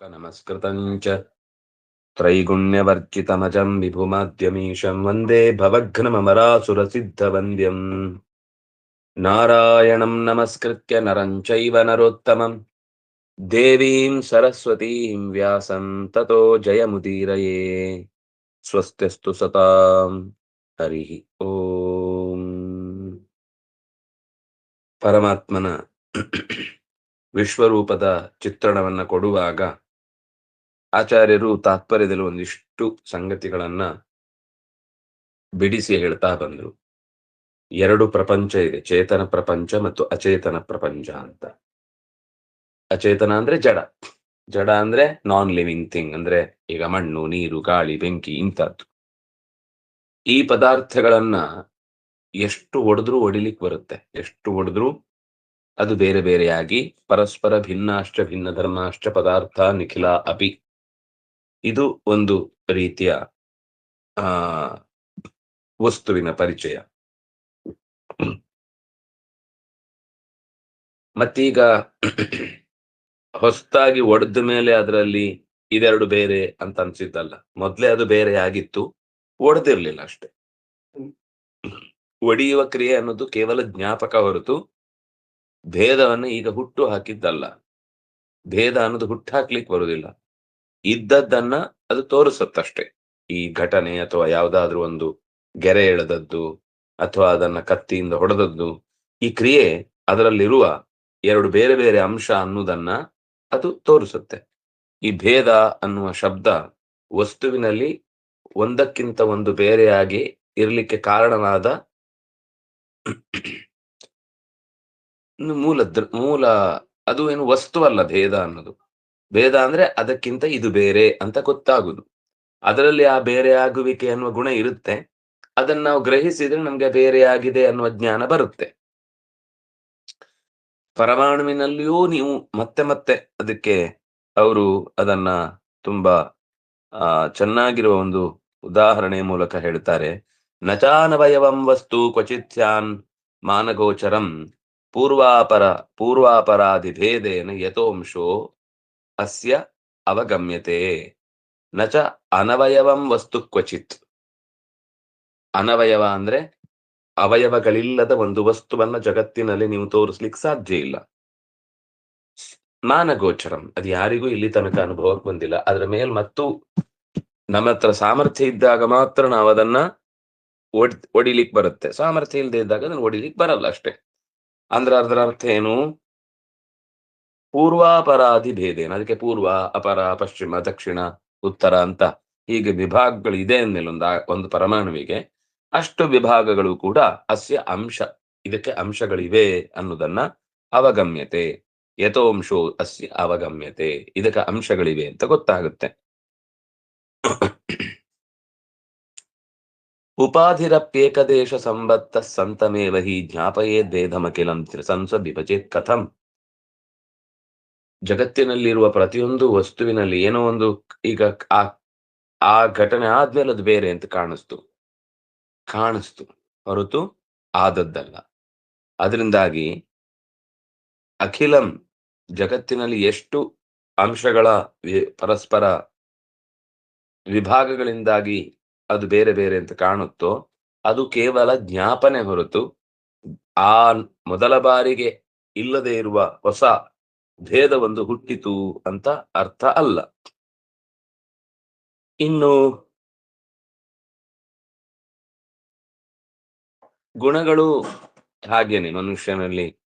नमस्कृतं च त्रैगुण्यवर्जितमजं विभुमाद्यमीशं वन्दे भवघ्नममरासुरसिद्धवन्द्यम् नारायणं नमस्कृत्य नरं चैव नरोत्तमं देवीं सरस्वतीं व्यासं ततो जयमुदीरये स्वस्त्यस्तु सतां हरिः ಓಂ ಪರಮಾತ್ಮನ ವಿಶ್ವರೂಪದ ಚಿತ್ರಣವನ್ನ ಕೊಡುವಾಗ ಆಚಾರ್ಯರು ತಾತ್ಪರ್ಯದಲ್ಲಿ ಒಂದಿಷ್ಟು ಸಂಗತಿಗಳನ್ನ ಬಿಡಿಸಿ ಹೇಳ್ತಾ ಬಂದ್ರು. ಎರಡು ಪ್ರಪಂಚ ಇದೆ, ಚೇತನ ಪ್ರಪಂಚ ಮತ್ತು ಅಚೇತನ ಪ್ರಪಂಚ ಅಂತ. ಅಚೇತನ ಅಂದ್ರೆ ಜಡ ಜಡ ಅಂದ್ರೆ ನಾನ್ ಲಿವಿಂಗ್ ಥಿಂಗ್ ಅಂದ್ರೆ ಈಗ ಮಣ್ಣು, ನೀರು, ಗಾಳಿ, ಬೆಂಕಿ ಇಂಥದ್ದು. ಈ ಪದಾರ್ಥಗಳನ್ನ ಎಷ್ಟು ಒಡೆದ್ರೂ ಒಡಿಲಿಕ್ಕೆ ಬರುತ್ತೆ, ಎಷ್ಟು ಒಡೆದ್ರೂ ಅದು ಬೇರೆ ಬೇರೆಯಾಗಿ ಪರಸ್ಪರ ಭಿನ್ನಾಷ್ಟ ಭಿನ್ನ ಧರ್ಮಾಷ್ಟ ಪದಾರ್ಥ ನಿಖಿಲ ಅಪಿ ಇದು ಒಂದು ರೀತಿಯ, ಆ, ವಸ್ತುವಿನ ಪರಿಚಯ. ಮತ್ತೀಗ ಹೊಸದಾಗಿ ಒಡೆದ ಮೇಲೆ ಅದರಲ್ಲಿ ಇದೆರಡು ಬೇರೆ ಅಂತ ಅನ್ಸಿದ್ದಲ್ಲ. ಮೊದ್ಲೇ ಅದು ಬೇರೆ ಆಗಿತ್ತು, ಒಡೆದಿರ್ಲಿಲ್ಲ ಅಷ್ಟೆ. ಒಡೆಯುವ ಕ್ರಿಯೆ ಅನ್ನೋದು ಕೇವಲ ಜ್ಞಾಪಕ ಹೊರತು ಭೇದವನ್ನು ಈಗ ಹುಟ್ಟು ಹಾಕಿದ್ದಲ್ಲ. ಭೇದ ಅನ್ನೋದು ಹುಟ್ಟು ಹಾಕ್ಲಿಕ್ಕೆ ಬರುವುದಿಲ್ಲ ಇದ್ದದ್ದನ್ನ ಅದು ತೋರಿಸುತ್ತಷ್ಟೆ. ಈ ಘಟನೆ ಅಥವಾ ಯಾವ್ದಾದ್ರೂ ಒಂದು ಗೆರೆ ಎಳೆದದ್ದು ಅಥವಾ ಅದನ್ನ ಕತ್ತಿಯಿಂದ ಹೊಡೆದದ್ದು, ಈ ಕ್ರಿಯೆ ಅದರಲ್ಲಿರುವ ಎರಡು ಬೇರೆ ಬೇರೆ ಅಂಶ ಅನ್ನುವುದನ್ನ ಅದು ತೋರಿಸುತ್ತೆ. ಈ ಭೇದ ಅನ್ನುವ ಶಬ್ದ ವಸ್ತುವಿನಲ್ಲಿ ಒಂದಕ್ಕಿಂತ ಒಂದು ಬೇರೆಯಾಗಿ ಇರಲಿಕ್ಕೆ ಕಾರಣನಾದ ಮೂಲ ಮೂಲ, ಅದು ಏನು ವಸ್ತು ಅಲ್ಲ, ಭೇದ ಅನ್ನೋದು. ಭೇದ ಅಂದ್ರೆ ಅದಕ್ಕಿಂತ ಇದು ಬೇರೆ ಅಂತ ಗೊತ್ತಾಗುದು. ಅದರಲ್ಲಿ ಆ ಬೇರೆ ಆಗುವಿಕೆ ಅನ್ನುವ ಗುಣ ಇರುತ್ತೆ. ಅದನ್ನ ನಾವು ಗ್ರಹಿಸಿದ್ರೆ ನಮ್ಗೆ ಬೇರೆ ಆಗಿದೆ ಅನ್ನುವ ಜ್ಞಾನ ಬರುತ್ತೆ. ಪರಮಾಣುವಿನಲ್ಲಿಯೂ ನೀವು ಮತ್ತೆ ಮತ್ತೆ ಅದಕ್ಕೆ ಅವರು ಅದನ್ನ ತುಂಬಾ, ಆ, ಚೆನ್ನಾಗಿರುವ ಒಂದು ಉದಾಹರಣೆ ಮೂಲಕ ಹೇಳ್ತಾರೆ. ನಚಾನವಯವಂ ವಸ್ತು ಕ್ವಚಿತ್ಯಾನ್ ಮಾನಗೋಚರಂ ಪೂರ್ವಾಪರ ಪೂರ್ವಾಪರಾಧಿ ಭೇದೇನ ಯಥೋಂಶೋ ಅಸ್ಯ ಅವಗಮ್ಯತೆ ನಚ ಅನವಯವಂ ವಸ್ತು ಕ್ವಚಿತ್ ಅನವಯವ ಅಂದ್ರೆ ಅವಯವಗಳಿಲ್ಲದ ಒಂದು ವಸ್ತುವನ್ನ ಜಗತ್ತಿನಲ್ಲಿ ನೀವು ತೋರಿಸ್ಲಿಕ್ಕೆ ಸಾಧ್ಯ ಇಲ್ಲ. ಮಾನಗೋಚರಂ. ಅದು ಯಾರಿಗೂ ಇಲ್ಲಿ ತನಕ ಅನುಭವಕ್ಕೆ ಬಂದಿಲ್ಲ. ಅದ್ರ ಮೇಲ್ ಮತ್ತು ನಮ್ಮ ಹತ್ರ ಸಾಮರ್ಥ್ಯ ಇದ್ದಾಗ ಮಾತ್ರ ನಾವು ಅದನ್ನ ಒಡ್ ಒಡಿಲಿಕ್ ಬರುತ್ತೆ. ಸಾಮರ್ಥ್ಯ ಇಲ್ಲದೆ ಇದ್ದಾಗ ಅದನ್ನ ಒಡಿಲಿಕ್ಕೆ ಬರಲ್ಲ ಅಷ್ಟೇ. ಅಂದ್ರೆ ಅದರ ಅರ್ಥ ಏನು? ಪೂರ್ವಾಪರಾಧಿ ಭೇದೇನ, ಅದಕ್ಕೆ ಪೂರ್ವ, ಅಪರ, ಪಶ್ಚಿಮ, ದಕ್ಷಿಣ, ಉತ್ತರ ಅಂತ ಹೀಗೆ ವಿಭಾಗಗಳು ಇದೆ ಅಂದಮೇಲೆ ಒಂದು ಒಂದು ಪರಮಾಣುವಿಗೆ ಅಷ್ಟು ವಿಭಾಗಗಳು ಕೂಡ ಅಸ್ಯ ಅಂಶ, ಇದಕ್ಕೆ ಅಂಶಗಳಿವೆ ಅನ್ನೋದನ್ನ ಅವಗಮ್ಯತೆ, ಯಥೋಂಶೋ ಅಸ್ಯ ಅವಗಮ್ಯತೆ, ಇದಕ್ಕೆ ಅಂಶಗಳಿವೆ ಅಂತ ಗೊತ್ತಾಗುತ್ತೆ. ಉಪಾಧಿರಪ್ಯೇಕದೇಶ ಸಂಬತ್ತ ಸಂತಮೇವ ಹಿ ಜ್ಞಾಪಯೇದ್ದೇಧಮಖಿಲಂ ತ್ರಿಸಂಸ ವಿಭಜೇತ್ ಕಥಂ. ಜಗತ್ತಿನಲ್ಲಿರುವ ಪ್ರತಿಯೊಂದು ವಸ್ತುವಿನಲ್ಲಿ ಏನೋ ಒಂದು ಈಗ ಆ ಆ ಘಟನೆ ಆದ್ಮೇಲೆ ಅದು ಬೇರೆ ಅಂತ ಕಾಣಿಸ್ತು. ಕಾಣಿಸ್ತು. ಹೊರತು ಆದದ್ದಲ್ಲ. ಅದರಿಂದಾಗಿ ಅಖಿಲಂ ಜಗತ್ತಿನಲ್ಲಿ ಎಷ್ಟು ಅಂಶಗಳ ಪರಸ್ಪರ ವಿಭಾಗಗಳಿಂದಾಗಿ ಅದು ಬೇರೆ ಬೇರೆ ಅಂತ ಕಾಣುತ್ತೋ, ಅದು ಕೇವಲ ಜ್ಞಾಪನೆ ಹೊರತು ಆ ಮೊದಲ ಬಾರಿಗೆ ಇಲ್ಲದೆ ಇರುವ ಹೊಸ ಭೇದವೊಂದು ಹುಟ್ಟಿತು ಅಂತ ಅರ್ಥ ಅಲ್ಲ. ಇನ್ನು ಗುಣಗಳು ಹಾಗೇನೆ ಮನುಷ್ಯನಲ್ಲಿ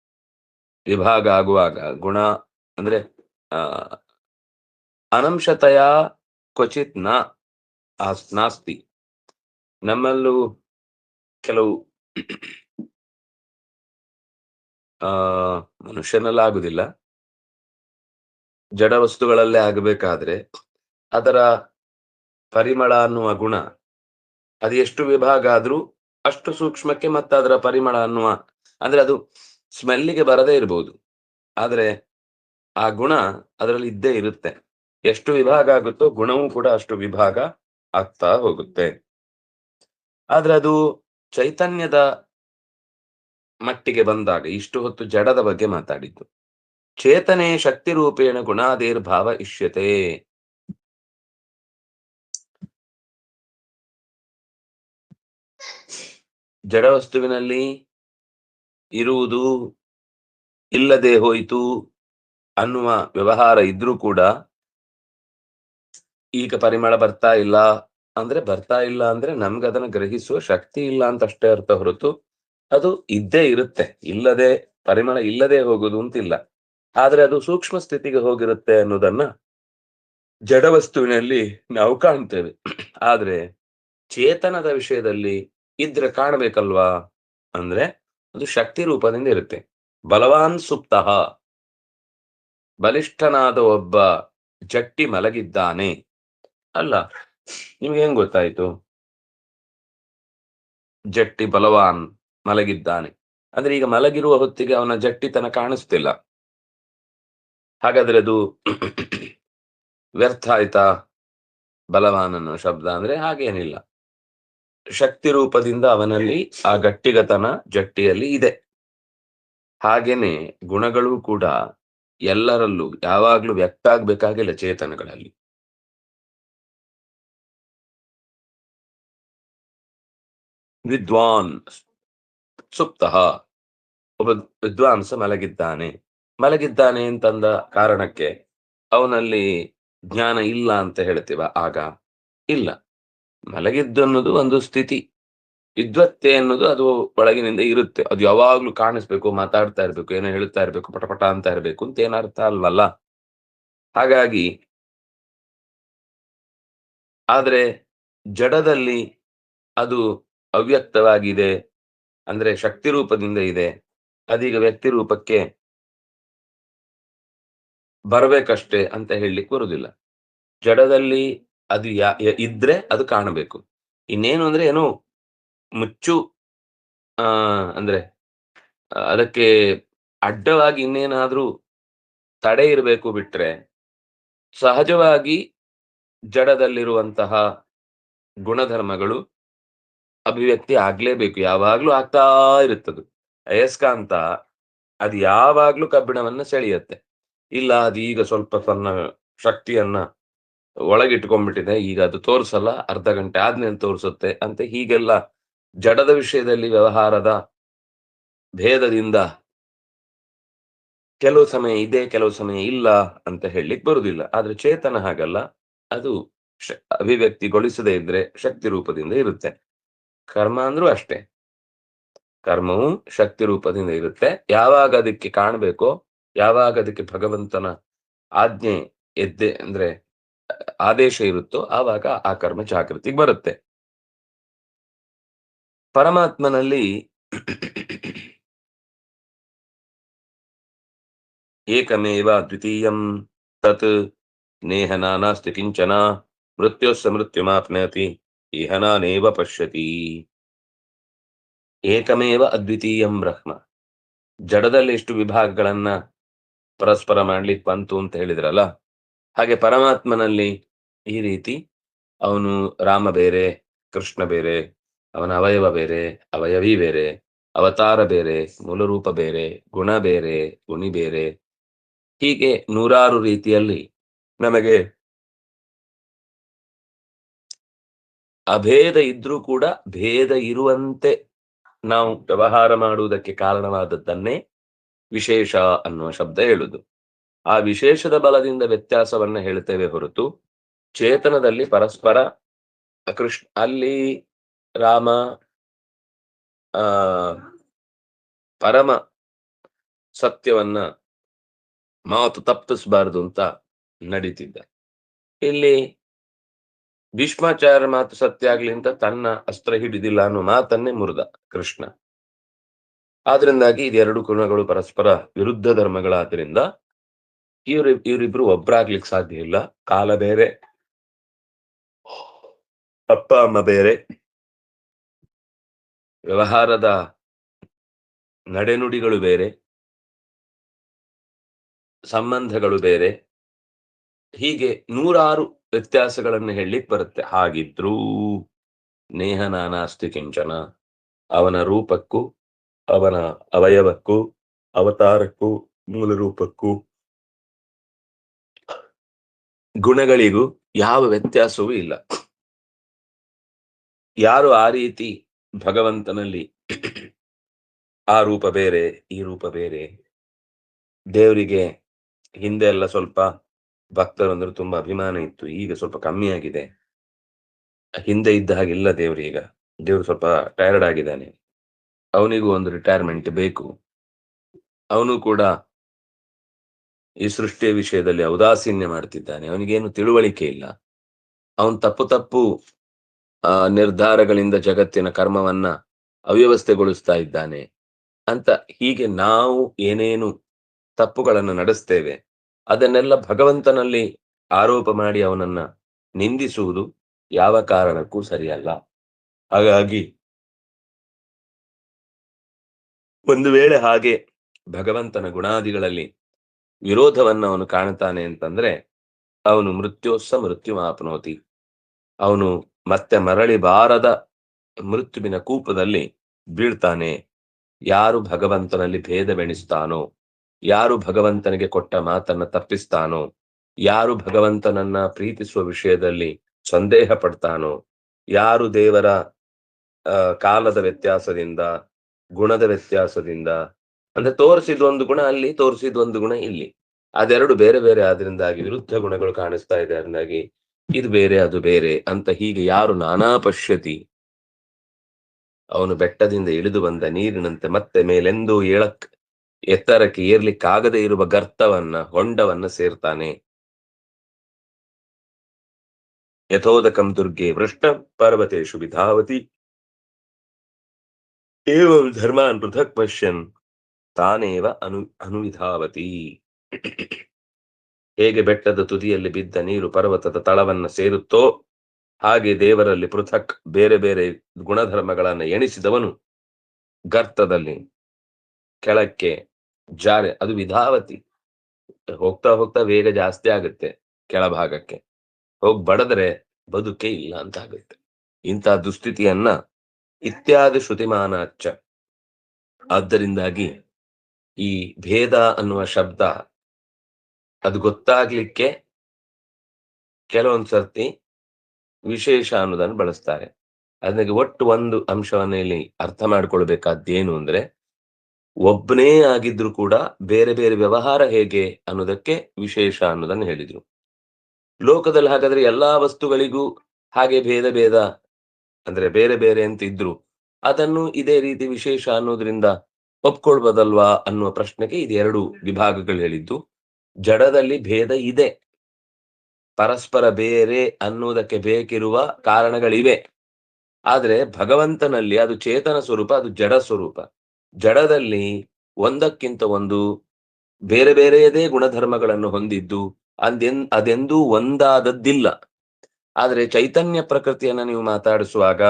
ವಿಭಾಗ ಆಗುವಾಗ ಗುಣ ಅಂದ್ರೆ, ಆ, ಅನಂಶತೆಯ ಕ್ವಚಿತ್ನ ನಾಸ್ತಿ. ನಮ್ಮಲ್ಲೂ ಕೆಲವು ಆ ಮನುಷ್ಯನಲ್ಲಿ ಆಗುದಿಲ್ಲ ಜಡ ವಸ್ತುಗಳಲ್ಲೇ ಆಗಬೇಕಾದ್ರೆ ಅದರ ಪರಿಮಳ ಅನ್ನುವ ಗುಣ, ಅದು ಎಷ್ಟು ವಿಭಾಗ ಆದ್ರೂ ಅಷ್ಟು ಸೂಕ್ಷ್ಮಕ್ಕೆ ಮತ್ತೆ ಅದರ ಪರಿಮಳ ಅನ್ನುವ, ಅಂದ್ರೆ ಅದು ಸ್ಮೆಲ್ಲಿಗೆ ಬರದೇ ಇರಬಹುದು ಆದ್ರೆ ಆ ಗುಣ ಅದರಲ್ಲಿ ಇದ್ದೇ ಇರುತ್ತೆ. ಎಷ್ಟು ವಿಭಾಗ ಆಗುತ್ತೋ ಗುಣವೂ ಕೂಡ ಅಷ್ಟು ವಿಭಾಗ ಆಗ್ತಾ ಹೋಗುತ್ತೆ. ಆದ್ರೆ ಅದು ಚೈತನ್ಯದ ಮಟ್ಟಿಗೆ ಬಂದಾಗ, ಇಷ್ಟು ಹೊತ್ತು ಜಡದ ಬಗ್ಗೆ ಮಾತಾಡಿದ್ದು. ಚೇತನೆ ಶಕ್ತಿ ರೂಪೇಣ ಗುಣಾದೇರ್ಭಾವ ಇಷ್ಯತೆ. ಜಡವಸ್ತುವಿನಲ್ಲಿ ಇರುವುದು ಇಲ್ಲದೆ ಹೋಯಿತು ಅನ್ನುವ ವ್ಯವಹಾರ ಇದ್ರೂ ಕೂಡ ಈಗ ಪರಿಮಳ ಬರ್ತಾ ಇಲ್ಲ ಅಂದ್ರೆ ಬರ್ತಾ ಇಲ್ಲ ಅಂದ್ರೆ ನಮ್ಗೆ ಅದನ್ನ ಗ್ರಹಿಸುವ ಶಕ್ತಿ ಇಲ್ಲ ಅಂತ ಅಷ್ಟೇ ಅರ್ಥ ಹೊರತು ಅದು ಇದ್ದೇ ಇರುತ್ತೆ. ಇಲ್ಲದೆ ಪರಿಮಳ ಇಲ್ಲದೆ ಹೋಗುದು ಅಂತಿಲ್ಲ. ಆದ್ರೆ ಅದು ಸೂಕ್ಷ್ಮ ಸ್ಥಿತಿಗೆ ಹೋಗಿರುತ್ತೆ ಅನ್ನೋದನ್ನ ಜಡವಸ್ತುವಿನಲ್ಲಿ ನಾವು ಕಾಣ್ತೇವೆ. ಆದ್ರೆ ಚೇತನದ ವಿಷಯದಲ್ಲಿ ಇದ್ರೆ ಕಾಣಬೇಕಲ್ವಾ? ಅಂದ್ರೆ ಅದು ಶಕ್ತಿ ರೂಪದಿಂದ ಇರುತ್ತೆ. ಬಲವಾನ್ ಸುಪ್ತಃ. ಬಲಿಷ್ಠನಾದ ಒಬ್ಬ ಜಟ್ಟಿ ಮಲಗಿದ್ದಾನೆ. ಅಲ್ಲ, ನಿಮ್ಗೆ ಹೆಂಗ್ ಗೊತ್ತಾಯ್ತು? ಜಟ್ಟಿ ಬಲವಾನ್ ಮಲಗಿದ್ದಾನೆ. ಅಂದ್ರೆ ಈಗ ಮಲಗಿರುವ ಹೊತ್ತಿಗೆ ಅವನ ಜಟ್ಟಿತನ ಕಾಣಿಸ್ತಿಲ್ಲ. ಹಾಗಾದ್ರೆ ಅದು ವ್ಯರ್ಥ ಆಯ್ತಾ? ಬಲವಾನನ ಶಬ್ದ ಅಂದ್ರೆ ಹಾಗೇನಿಲ್ಲ. ಶಕ್ತಿ ರೂಪದಿಂದ ಅವನಲ್ಲಿ ಆ ಗಟ್ಟಿಗತನ ಜಟ್ಟಿಯಲ್ಲಿ ಇದೆ. ಹಾಗೇನೆ ಗುಣಗಳು ಕೂಡ ಎಲ್ಲರಲ್ಲೂ ಯಾವಾಗ್ಲೂ ವ್ಯಕ್ತ ಆಗ್ಬೇಕಾಗಿಲ್ಲ ಚೇತನಗಳಲ್ಲಿ. ವಿದ್ವಾನ್ ಸುಪ್ತಃ. ಒಬ್ಬ ವಿದ್ವಾಂಸ ಮಲಗಿದ್ದಾನೆ. ಮಲಗಿದ್ದಾನೆ ಅಂತಂದ ಕಾರಣಕ್ಕೆ ಅವನಲ್ಲಿ ಜ್ಞಾನ ಇಲ್ಲ ಅಂತ ಹೇಳ್ತೀವ, ಆಗ ಇಲ್ಲ. ಮಲಗಿದ್ದು ಅನ್ನೋದು ಒಂದು ಸ್ಥಿತಿ. ವಿದ್ವತ್ತೆ ಅನ್ನೋದು ಅದು ಒಳಗಿನಿಂದ ಇರುತ್ತೆ. ಅದು ಯಾವಾಗ್ಲೂ ಕಾಣಿಸ್ಬೇಕು, ಮಾತಾಡ್ತಾ ಇರ್ಬೇಕು, ಏನೋ ಹೇಳ್ತಾ ಇರ್ಬೇಕು ಪಟಪಟ ಅಂತ ಇರ್ಬೇಕು ಅಂತ ಏನರ್ಥ ಅಲ್ವಲ್ಲ? ಹಾಗಾಗಿ ಆದ್ರೆ ಜಡದಲ್ಲಿ ಅದು ಅವ್ಯಕ್ತವಾಗಿದೆ, ಅಂದ್ರೆ ಶಕ್ತಿ ರೂಪದಿಂದ ಇದೆ. ಅದೀಗ ವ್ಯಕ್ತಿ ರೂಪಕ್ಕೆ ಬರ್ಬೇಕಷ್ಟೇ ಅಂತ ಹೇಳಲಿಕ್ಕೆ ಬರುವುದಿಲ್ಲ ಜಡದಲ್ಲಿ ಅದು ಯಾ, ಇದ್ರೆ ಅದು ಕಾಣಬೇಕು. ಇನ್ನೇನು ಅಂದ್ರೆ ಏನು ಮುಚ್ಚು, ಆ, ಅಂದ್ರೆ ಅದಕ್ಕೆ ಅಡ್ಡವಾಗಿ ಇನ್ನೇನಾದ್ರೂ ತಡೆ ಇರಬೇಕು ಬಿಟ್ರೆ ಸಹಜವಾಗಿ ಜಡದಲ್ಲಿರುವಂತಹ ಗುಣಧರ್ಮಗಳು ಅಭಿವ್ಯಕ್ತಿ ಆಗ್ಲೇಬೇಕು. ಯಾವಾಗ್ಲೂ ಆಗ್ತಾ ಇರುತ್ತದು. ಅಯಸ್ಕಾಂತ ಅದು ಯಾವಾಗ್ಲೂ ಕಬ್ಬಿಣವನ್ನ ಸೆಳೆಯುತ್ತೆ. ಇಲ್ಲ, ಅದು ಈಗ ಸ್ವಲ್ಪ ತನ್ನ ಶಕ್ತಿಯನ್ನ ಒಳಗಿಟ್ಕೊಂಡ್ಬಿಟ್ಟಿದೆ. ಈಗ ಅದು ತೋರಿಸಲ್ಲ, ಅರ್ಧ ಗಂಟೆ ಆದ್ಮೇಲೆ ತೋರಿಸುತ್ತೆ ಅಂತ ಹೀಗೆಲ್ಲ ಜಡದ ವಿಷಯದಲ್ಲಿ ವ್ಯವಹಾರದ ಭೇದದಿಂದ ಕೆಲವು ಸಮಯ ಇದೆ, ಕೆಲವು ಸಮಯ ಇಲ್ಲ ಅಂತ ಹೇಳಲಿಕ್ಕೆ ಬರುದಿಲ್ಲ. ಆದ್ರೆ ಚೇತನ ಹಾಗಲ್ಲ. ಅದು ಅಭಿವ್ಯಕ್ತಿಗೊಳಿಸದೇ ಇದ್ರೆ ಶಕ್ತಿ ರೂಪದಿಂದ ಇರುತ್ತೆ. ಕರ್ಮ ಅಂದ್ರೂ ಅಷ್ಟೇ. ಕರ್ಮವು ಶಕ್ತಿ ರೂಪದಿಂದ ಇರುತ್ತೆ. ಯಾವಾಗ ಅದಕ್ಕೆ ಕಾಣಬೇಕೋ ಯಾವಾಗ ಅದಕ್ಕೆ ಭಗವಂತನ ಆಜ್ಞೆ ಎದ್ದೆ ಅಂದ್ರೆ, ಆದೇಶ ಇರುತ್ತೋ ಆವಾಗ ಆ ಕರ್ಮ ಜಾಗೃತಿಗೆ ಬರುತ್ತೆ. ಪರಮಾತ್ಮನಲ್ಲಿ ಏಕಮೇವ ದ್ವಿತೀಯಂ ತತ್ ನೇಹ ನಾನಾಸ್ತಿ ಕಿಂಚನ ಮೃತ್ಯು ಮೃತ್ಯುಮಾಪ್ನೋತಿ ಇಹ ನಾನೇವ ಪಶ್ಯತಿ. ಏಕಮೇವ ಅದ್ವಿತೀಯಂ ಬ್ರಹ್ಮ. ಜಡದಲ್ಲಿ ಎಷ್ಟು ವಿಭಾಗಗಳನ್ನ ಪರಸ್ಪರ ಮಾಡ್ಲಿಕ್ಕೆ ಬಂತು ಅಂತ ಹೇಳಿದ್ರಲ್ಲ? ಹಾಗೆ ಪರಮಾತ್ಮನಲ್ಲಿ ಈ ರೀತಿ ಅವನು ರಾಮ ಬೇರೆ, ಕೃಷ್ಣ ಬೇರೆ, ಅವನ ಅವಯವ ಬೇರೆ, ಅವಯವಿ ಬೇರೆ, ಅವತಾರ ಬೇರೆ, ಮೂಲರೂಪ ಬೇರೆ, ಗುಣ ಬೇರೆ, ಗುಣಿ ಬೇರೆ, ಹೀಗೆ ನೂರಾರು ರೀತಿಯಲ್ಲಿ ನಮಗೆ ಅಭೇದ ಇದ್ರೂ ಕೂಡ ಭೇದ ಇರುವಂತೆ ನಾವು ವ್ಯವಹಾರ ಮಾಡುವುದಕ್ಕೆ ಕಾರಣವಾದದ್ದನ್ನೇ ವಿಶೇಷ ಅನ್ನುವ ಶಬ್ದ ಹೇಳುದು. ಆ ವಿಶೇಷದ ಬಲದಿಂದ ವ್ಯತ್ಯಾಸವನ್ನ ಹೇಳ್ತೇವೆ ಹೊರತು, ಚೇತನದಲ್ಲಿ ಪರಸ್ಪರ ಕೃಷ್ಣ ಅಲ್ಲಿ ರಾಮ, ಆ, ಪರಮ ಸತ್ಯವನ್ನ ಮಾತು ತಪ್ಪಿಸಬಾರದು ಅಂತ ನಡೀತಿದ್ದ. ಇಲ್ಲಿ ಭೀಷ್ಮಾಚಾರ್ಯ ಮಾತು ಸತ್ಯ ಆಗ್ಲಿ ಅಂತ ತನ್ನ ಅಸ್ತ್ರ ಹಿಡಿದಿಲ್ಲ ಅನ್ನೋ ಮಾತನ್ನೇ ಮುರಿದ ಕೃಷ್ಣ. ಆದ್ರಿಂದಾಗಿ ಇದೆರಡು ಗುಣಗಳು ಪರಸ್ಪರ ವಿರುದ್ಧ ಧರ್ಮಗಳಾದ್ರಿಂದ ಇವ್ರಿ ಇವರಿಬ್ರು ಒಬ್ರಾಗ್ಲಿಕ್ಕೆ ಸಾಧ್ಯ ಇಲ್ಲ. ಕಾಲ ಬೇರೆ. ಅಪ್ಪ, ಅಮ್ಮ ಬೇರೆ. ವ್ಯವಹಾರದ ನಡೆನುಡಿಗಳು ಬೇರೆ. ಸಂಬಂಧಗಳು ಬೇರೆ. ಹೀಗೆ ನೂರಾರು ವ್ಯತ್ಯಾಸಗಳನ್ನು ಹೇಳಲಿಕ್ಕೆ ಬರುತ್ತೆ. ಹಾಗಿದ್ರೂ ನೇಹ ನಾನಾಸ್ತಿ ಕಿಂಚನ, ಅವನ ರೂಪಕ್ಕೂ ಅವನ ಅವಯವಕ್ಕೂ, ಅವತಾರಕ್ಕೂ ಮೂಲ ರೂಪಕ್ಕೂ ಗುಣಗಳಿಗೂ ಯಾವ ವ್ಯತ್ಯಾಸವೂ ಇಲ್ಲ. ಯಾರು ಆ ರೀತಿ ಭಗವಂತನಲ್ಲಿ ಆ ರೂಪ ಬೇರೆ, ಈ ರೂಪ ಬೇರೆ, ದೇವರಿಗೆ ಹಿಂದೆ ಎಲ್ಲ ಸ್ವಲ್ಪ ಭಕ್ತರು ಅಂದ್ರೆ ತುಂಬಾ ಅಭಿಮಾನ ಇತ್ತು, ಈಗ ಸ್ವಲ್ಪ ಕಮ್ಮಿ ಆಗಿದೆ. ಹಿಂದೆ ಇದ್ದ ಹಾಗಿಲ್ಲ ದೇವ್ರು ಈಗ. ದೇವ್ರು ಸ್ವಲ್ಪ ಟಯರ್ಡ್ ಆಗಿದ್ದಾನೆ. ಅವನಿಗೂ ಒಂದು ರಿಟೈರ್ಮೆಂಟ್ ಬೇಕು. ಅವನು ಕೂಡ ಈ ಸೃಷ್ಟಿಯ ವಿಷಯದಲ್ಲಿ ಔದಾಸೀನ್ಯ ಮಾಡ್ತಿದ್ದಾನೆ. ಅವನಿಗೇನು ತಿಳುವಳಿಕೆ ಇಲ್ಲ. ಅವನ್ ತಪ್ಪು ತಪ್ಪು ನಿರ್ಧಾರಗಳಿಂದ ಜಗತ್ತಿನ ಕರ್ಮವನ್ನ ಅವ್ಯವಸ್ಥೆಗೊಳಿಸ್ತಾ ಇದ್ದಾನೆ. ಅಂತ ಹೀಗೆ ನಾವು ಏನೇನು ತಪ್ಪುಗಳನ್ನು ನಡೆಸ್ತೇವೆ, ಅದನ್ನೆಲ್ಲ ಭಗವಂತನಲ್ಲಿ ಆರೋಪ ಮಾಡಿ ಅವನನ್ನ ನಿಂದಿಸುವುದು ಯಾವ ಕಾರಣಕ್ಕೂ ಸರಿಯಲ್ಲ. ಹಾಗಾಗಿ ಒಂದು ವೇಳೆ ಹಾಗೆ ಭಗವಂತನ ಗುಣಾದಿಗಳಲ್ಲಿ ವಿರೋಧವನ್ನು ಅವನು ಕಾಣುತ್ತಾನೆ ಅಂತಂದ್ರೆ, ಅವನು ಮೃತ್ಯೋತ್ಸ ಮೃತ್ಯು ಮಾಪನೋತಿ. ಅವನು ಮತ್ತೆ ಮರಳಿ ಬಾರದ ಮೃತ್ಯುವಿನ ಕೂಪದಲ್ಲಿ ಬೀಳ್ತಾನೆ. ಯಾರು ಭಗವಂತನಲ್ಲಿ ಭೇದವೆಣಿಸ್ತಾನೋ, ಯಾರು ಭಗವಂತನಿಗೆ ಕೊಟ್ಟ ಮಾತನ್ನ ತಪ್ಪಿಸ್ತಾನೋ, ಯಾರು ಭಗವಂತನನ್ನ ಪ್ರೀತಿಸುವ ವಿಷಯದಲ್ಲಿ ಸಂದೇಹ ಪಡ್ತಾನೋ, ಯಾರು ದೇವರ ಕಾಲದ ವ್ಯತ್ಯಾಸದಿಂದ ಗುಣದ ವ್ಯತ್ಯಾಸದಿಂದ, ಅಂದ್ರೆ ತೋರಿಸಿದ ಒಂದು ಗುಣ ಅಲ್ಲಿ, ತೋರಿಸಿದ ಒಂದು ಗುಣ ಇಲ್ಲಿ. ಅದೆರಡು ಬೇರೆ ಬೇರೆ ಆದ್ರಿಂದಾಗಿ ವಿರುದ್ಧ ಗುಣಗಳು ಕಾಣಿಸ್ತಾ ಇದೆ ಅದರಿಂದಾಗಿ ಇದು ಬೇರೆ, ಅದು ಬೇರೆ ಅಂತ ಹೀಗೆ ಯಾರು ನಾನಾ ಪಶ್ಯತಿ. ಅವನು ಬೆಟ್ಟದಿಂದ ಇಳಿದು ಬಂದ ನೀರಿನಂತೆ ಮತ್ತೆ ಮೇಲೆಂದೂ ಏಳಕ್, ಎತ್ತರಕ್ಕೆ ಏರ್ಲಿಕ್ಕಾಗದೇ ಇರುವ ಗರ್ತವನ್ನ, ಹೊಂಡವನ್ನ ಸೇರ್ತಾನೆ. ಯಥೋದಕಂ ದುರ್ಗೆ ವೃಷ್ಣ ಪರ್ವತೇಶು ವಿಧಾವತಿ. ಏವಂ ಧರ್ಮಾನ್ ಪೃಥಕ್ ಪಶ್ಯನ್ ತಾನೇವ ಅನು ಅನುವಿಧಾವತಿ ಹೇಗೆ ಬೆಟ್ಟದ ತುದಿಯಲ್ಲಿ ಬಿದ್ದ ನೀರು ಪರ್ವತದ ತಳವನ್ನ ಸೇರುತ್ತೋ, ಹಾಗೆ ದೇವರಲ್ಲಿ ಪೃಥಕ್ ಬೇರೆ ಬೇರೆ ಗುಣಧರ್ಮಗಳನ್ನು ಎಣಿಸಿದವನು ಗರ್ತದಲ್ಲಿ ಕೆಳಕ್ಕೆ ಜಾರೆ, ಅದು ವಿಧಾವತಿ. ಹೋಗ್ತಾ ಹೋಗ್ತಾ ವೇಗ ಜಾಸ್ತಿ ಆಗುತ್ತೆ ಕೆಳಭಾಗಕ್ಕೆ. ಹೋಗ್ ಬಡದ್ರೆ ಬದುಕೇ ಇಲ್ಲ ಅಂತ ಆಗುತ್ತೆ. ಇಂತಹ ದುಸ್ಥಿತಿಯನ್ನ ಇತ್ಯಾದಿ ಶ್ರುತಿಮಾನಾಚ ಆದ್ದರಿಂದಾಗಿ ಈ ಭೇದ ಅನ್ನುವ ಶಬ್ದ ಅದು ಗೊತ್ತಾಗ್ಲಿಕ್ಕೆ ಕೆಲವೊಂದ್ ಸರ್ತಿ ವಿಶೇಷ ಅನ್ನೋದನ್ನು ಬಳಸ್ತಾರೆ. ಅದಕ್ಕೆ ಒಟ್ಟು ಒಂದು ಅಂಶವನ್ನ ಇಲ್ಲಿ ಅರ್ಥ ಮಾಡ್ಕೊಳ್ಬೇಕಾದ್ದೇನು ಅಂದ್ರೆ ಒಬ್ಬನೇ ಆಗಿದ್ರು ಕೂಡ ಬೇರೆ ಬೇರೆ ವ್ಯವಹಾರ ಹೇಗೆ ಅನ್ನೋದಕ್ಕೆ ವಿಶೇಷ ಅನ್ನೋದನ್ನ ಹೇಳಿದ್ರು. ಲೋಕದಲ್ಲಿ ಹಾಗಾದ್ರೆ ಎಲ್ಲಾ ವಸ್ತುಗಳಿಗೂ ಹಾಗೆ ಭೇದ ಭೇದ ಅಂದ್ರೆ ಬೇರೆ ಬೇರೆ ಅಂತ ಇದ್ರು, ಅದನ್ನು ಇದೇ ರೀತಿ ವಿಶೇಷ ಅನ್ನೋದ್ರಿಂದ ಒಪ್ಕೊಳ್ಬೋದಲ್ವಾ ಅನ್ನುವ ಪ್ರಶ್ನೆಗೆ ಇದು ಎರಡು ವಿಭಾಗಗಳು ಹೇಳಿದ್ದು. ಜಡದಲ್ಲಿ ಭೇದ ಇದೆ. ಪರಸ್ಪರ ಬೇರೆ ಅನ್ನುವುದಕ್ಕೆ ಬೇಕಿರುವ ಕಾರಣಗಳಿವೆ. ಆದ್ರೆ ಭಗವಂತನಲ್ಲಿ ಅದು ಚೇತನ ಸ್ವರೂಪ, ಅದು ಜಡ ಸ್ವರೂಪ. ಜಡದಲ್ಲಿ ಒಂದಕ್ಕಿಂತ ಒಂದು ಬೇರೆ ಬೇರೆಯದೇ ಗುಣಧರ್ಮಗಳನ್ನು ಹೊಂದಿದ್ದು ಅದೆನ್ ಅದೆಂದೂ ಒಂದಾದದ್ದಿಲ್ಲ. ಆದ್ರೆ ಚೈತನ್ಯ ಪ್ರಕೃತಿಯನ್ನ ನೀವು ಮಾತಾಡಿಸುವಾಗ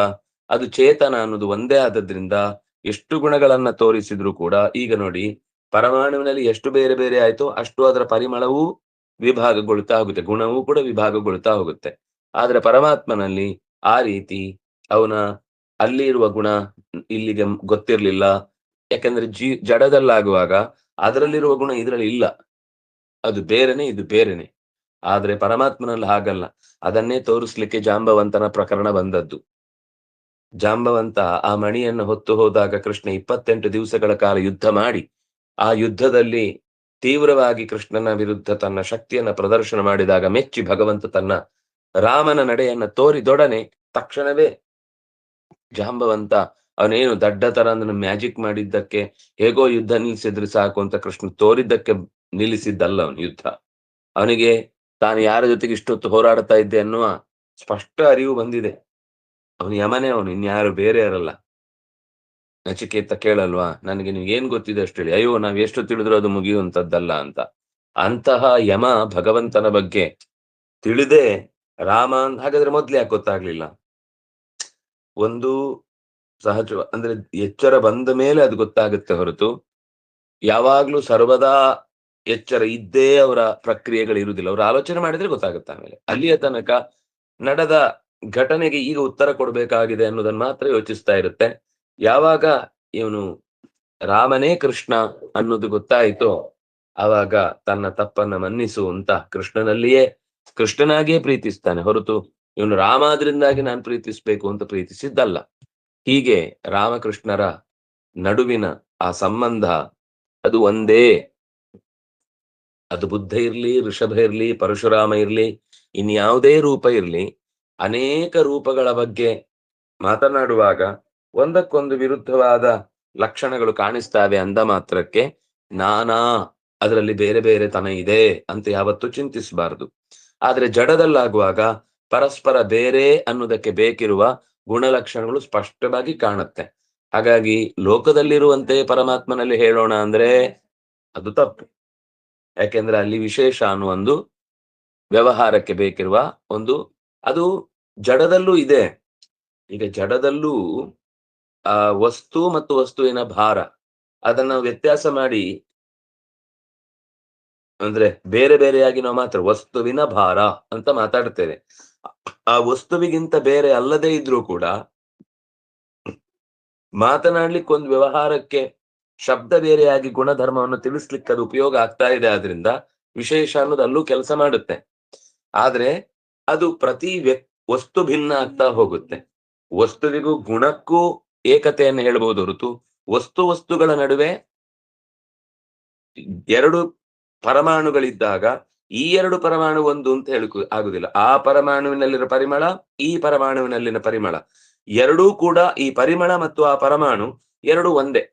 ಅದು ಚೇತನ ಅನ್ನೋದು ಒಂದೇ ಆದದ್ರಿಂದ ಎಷ್ಟು ಗುಣಗಳನ್ನ ತೋರಿಸಿದ್ರು ಕೂಡ, ಈಗ ನೋಡಿ, ಪರಮಾಣುವಿನಲ್ಲಿ ಎಷ್ಟು ಬೇರೆ ಬೇರೆ ಆಯ್ತೋ ಅಷ್ಟು ಅದರ ಪರಿಮಳವೂ ವಿಭಾಗಗೊಳ್ತಾ ಹೋಗುತ್ತೆ, ಗುಣವೂ ಕೂಡ ವಿಭಾಗಗೊಳ್ತಾ ಹೋಗುತ್ತೆ. ಆದ್ರೆ ಪರಮಾತ್ಮನಲ್ಲಿ ಆ ರೀತಿ ಅವನ ಅಲ್ಲಿ ಇರುವ ಗುಣ ಇಲ್ಲಿಗೆ ಗೊತ್ತಿರ್ಲಿಲ್ಲ. ಯಾಕಂದ್ರೆ ಜಡದಲ್ಲಾಗುವಾಗ ಅದರಲ್ಲಿರುವ ಗುಣ ಇದರಲ್ಲಿ ಇಲ್ಲ. ಅದು ಬೇರೆನೆ, ಇದು ಬೇರೆನೆ. ಆದ್ರೆ ಪರಮಾತ್ಮನಲ್ಲಿ ಹಾಗಲ್ಲ. ಅದನ್ನೇ ತೋರಿಸ್ಲಿಕ್ಕೆ ಜಾಂಬವಂತನ ಪ್ರಕರಣ ಬಂದದ್ದು. ಜಾಂಬವಂತ ಆ ಮಣಿಯನ್ನು ಹೊತ್ತು ಹೋದಾಗ ಕೃಷ್ಣ ಇಪ್ಪತ್ತೆಂಟು ದಿವಸಗಳ ಕಾಲ ಯುದ್ಧ ಮಾಡಿ, ಆ ಯುದ್ಧದಲ್ಲಿ ತೀವ್ರವಾಗಿ ಕೃಷ್ಣನ ವಿರುದ್ಧ ತನ್ನ ಶಕ್ತಿಯನ್ನ ಪ್ರದರ್ಶನ ಮಾಡಿದಾಗ ಮೆಚ್ಚಿ ಭಗವಂತ ತನ್ನ ರಾಮನ ನಡೆಯನ್ನ ತೋರಿದೊಡನೆ ತಕ್ಷಣವೇ ಜಾಂಬವಂತ, ಅವನೇನು ದಡ್ಡತರ ಅಂದ್ರೆ ಮ್ಯಾಜಿಕ್ ಮಾಡಿದ್ದಕ್ಕೆ, ಹೇಗೋ ಯುದ್ಧ ನಿಲ್ಲಿಸಿದ್ರೆ ಸಾಕು ಅಂತ ಕೃಷ್ಣ ತೋರಿದ್ದಕ್ಕೆ ನಿಲ್ಲಿಸಿದ್ದಲ್ಲ ಅವನು ಯುದ್ಧ. ಅವನಿಗೆ ತಾನು ಯಾರ ಜೊತೆಗೆ ಇಷ್ಟೊತ್ತು ಹೋರಾಡ್ತಾ ಇದ್ದೆ ಅನ್ನುವ ಸ್ಪಷ್ಟ ಅರಿವು ಬಂದಿದೆ. ಅವನು ಯಮನೇ ಅವನು ಇನ್ಯಾರು ಬೇರೆ ಇರಲ್ಲ ನಚಿಕೇತ ಕೇಳಲ್ವಾ, ನನಗೆ ನೀವು ಏನ್ ಗೊತ್ತಿದೆ ಅಷ್ಟು ಹೇಳಿ. ಅಯ್ಯೋ, ನಾವ್ ಎಷ್ಟು ತಿಳಿದ್ರು ಅದು ಮುಗಿಯುವಂತದ್ದಲ್ಲ ಅಂತ. ಅಂತಹ ಯಮ ಭಗವಂತನ ಬಗ್ಗೆ ತಿಳಿದೆ ರಾಮ ಅಂತ ಹಾಗಾದ್ರೆ ಮೊದ್ಲು ಯಾಕೆ ಗೊತ್ತಾಗ್ಲಿಲ್ಲ? ಒಂದು ಸಹಜ, ಅಂದ್ರೆ ಎಚ್ಚರ ಬಂದ ಮೇಲೆ ಅದು ಗೊತ್ತಾಗುತ್ತೆ ಹೊರತು. ಯಾವಾಗ್ಲೂ ಸರ್ವದಾ ಎಚ್ಚರ ಇದ್ದೇ ಅವರ ಪ್ರಕ್ರಿಯೆಗಳು ಇರುವುದಿಲ್ಲ. ಅವ್ರ ಆಲೋಚನೆ ಮಾಡಿದ್ರೆ ಗೊತ್ತಾಗುತ್ತೆ ಆಮೇಲೆ. ಅಲ್ಲಿಯ ತನಕ ನಡೆದ ಘಟನೆಗೆ ಈಗ ಉತ್ತರ ಕೊಡಬೇಕಾಗಿದೆ ಅನ್ನೋದನ್ನ ಮಾತ್ರ ಯೋಚಿಸ್ತಾ ಇರುತ್ತೆ. ಯಾವಾಗ ಇವನು ರಾಮನೇ ಕೃಷ್ಣ ಅನ್ನೋದು ಗೊತ್ತಾಯಿತೋ ಆವಾಗ ತನ್ನ ತಪ್ಪನ್ನ ಮನ್ನಿಸು ಅಂತ ಕೃಷ್ಣನಲ್ಲಿಯೇ ಕೃಷ್ಣನಾಗಿಯೇ ಪ್ರೀತಿಸ್ತಾನೆ. ಹೊರತು ಇವನು ರಾಮ ಆದ್ರಿಂದಾಗಿ ನಾನು ಪ್ರೀತಿಸ್ಬೇಕು ಅಂತ ಪ್ರೀತಿಸಿದ್ದಲ್ಲ. ಹೀಗೆ ರಾಮಕೃಷ್ಣರ ನಡುವಿನ ಆ ಸಂಬಂಧ ಅದು ಒಂದೇ ಅದು ಬುದ್ಧ ಇರ್ಲಿ, ಋಷಭ ಇರ್ಲಿ, ಪರಶುರಾಮ ಇರ್ಲಿ ಇನ್ಯಾವುದೇ ರೂಪ ಇರ್ಲಿ, ಅನೇಕ ರೂಪಗಳ ಬಗ್ಗೆ ಮಾತನಾಡುವಾಗ ಒಂದಕ್ಕೊಂದು ವಿರುದ್ಧವಾದ ಲಕ್ಷಣಗಳು ಕಾಣಿಸ್ತಾವೆ ಅಂದ ಮಾತ್ರಕ್ಕೆ ನಾನಾ ಅದರಲ್ಲಿ ಬೇರೆ ಬೇರೆ ತನ ಇದೆ ಅಂತ ಯಾವತ್ತೂ ಚಿಂತಿಸಬಾರದು. ಆದ್ರೆ ಜಡದಲ್ಲಾಗುವಾಗ ಪರಸ್ಪರ ಬೇರೆ ಅನ್ನೋದಕ್ಕೆ ಬೇಕಿರುವ ಗುಣಲಕ್ಷಣಗಳು ಸ್ಪಷ್ಟವಾಗಿ ಕಾಣುತ್ತೆ. ಹಾಗಾಗಿ ಲೋಕದಲ್ಲಿರುವಂತೆ ಪರಮಾತ್ಮನಲ್ಲಿ ಹೇಳೋಣ ಅಂದ್ರೆ ಅದು ತಪ್ಪು. ಯಾಕೆಂದ್ರೆ ಅಲ್ಲಿ ವಿಶೇಷ ಅನ್ನುವ ಒಂದು ವ್ಯವಹಾರಕ್ಕೆ ಬೇಕಿರುವ ಒಂದು, ಅದು ಜಡದಲ್ಲೂ ಇದೆ. ಈಗ ಜಡದಲ್ಲೂ, ಆ, ವಸ್ತು ಮತ್ತು ವಸ್ತುವಿನ ಭಾರ, ಅದನ್ನ ವ್ಯತ್ಯಾಸ ಮಾಡಿ, ಅಂದ್ರೆ ಬೇರೆ ಬೇರೆಯಾಗಿ ನಾವು ಮಾತ್ರ ವಸ್ತುವಿನ ಭಾರ ಅಂತ ಮಾತಾಡ್ತೇವೆ. ಆ ವಸ್ತುವಿಗಿಂತ ಬೇರೆ ಅಲ್ಲದೆ ಇದ್ರೂ ಕೂಡ ಮಾತನಾಡ್ಲಿಕ್ಕೆ ಒಂದು ವ್ಯವಹಾರಕ್ಕೆ ಶಬ್ದ ಬೇರೆಯಾಗಿ ಗುಣಧರ್ಮವನ್ನು ತಿಳಿಸ್ಲಿಕ್ಕೆ ಅದು ಉಪಯೋಗ ಆಗ್ತಾ ಇದೆ ಆದ್ರಿಂದ ವಿಶೇಷ ಅನ್ನೋದು ಅಲ್ಲೂ ಕೆಲಸ ಮಾಡುತ್ತೆ. ಆದ್ರೆ ಅದು ಪ್ರತಿ ವ್ಯಕ್ ವಸ್ತು ಭಿನ್ನ ಆಗ್ತಾ ಹೋಗುತ್ತೆ. ವಸ್ತುವಿಗೂ ಗುಣಕ್ಕೂ ಏಕತೆಯನ್ನು ಹೇಳ್ಬೋದು ಹೊರತು, ವಸ್ತು ವಸ್ತುಗಳ ನಡುವೆ ಎರಡು ಪರಮಾಣುಗಳಿದ್ದಾಗ ಈ ಎರಡು ಪರಮಾಣು ಒಂದು ಅಂತ ಹೇಳಕ್ ಆಗುದಿಲ್ಲ. ಆ ಪರಮಾಣುವಿನಲ್ಲಿರೋ ಪರಿಮಳ, ಈ ಪರಮಾಣುವಿನಲ್ಲಿನ ಪರಿಮಳ. ಎರಡೂ ಕೂಡ ಈ ಪರಿಮಳ ಮತ್ತು ಆ ಪರಮಾಣು ಎರಡು ಒಂದೇ.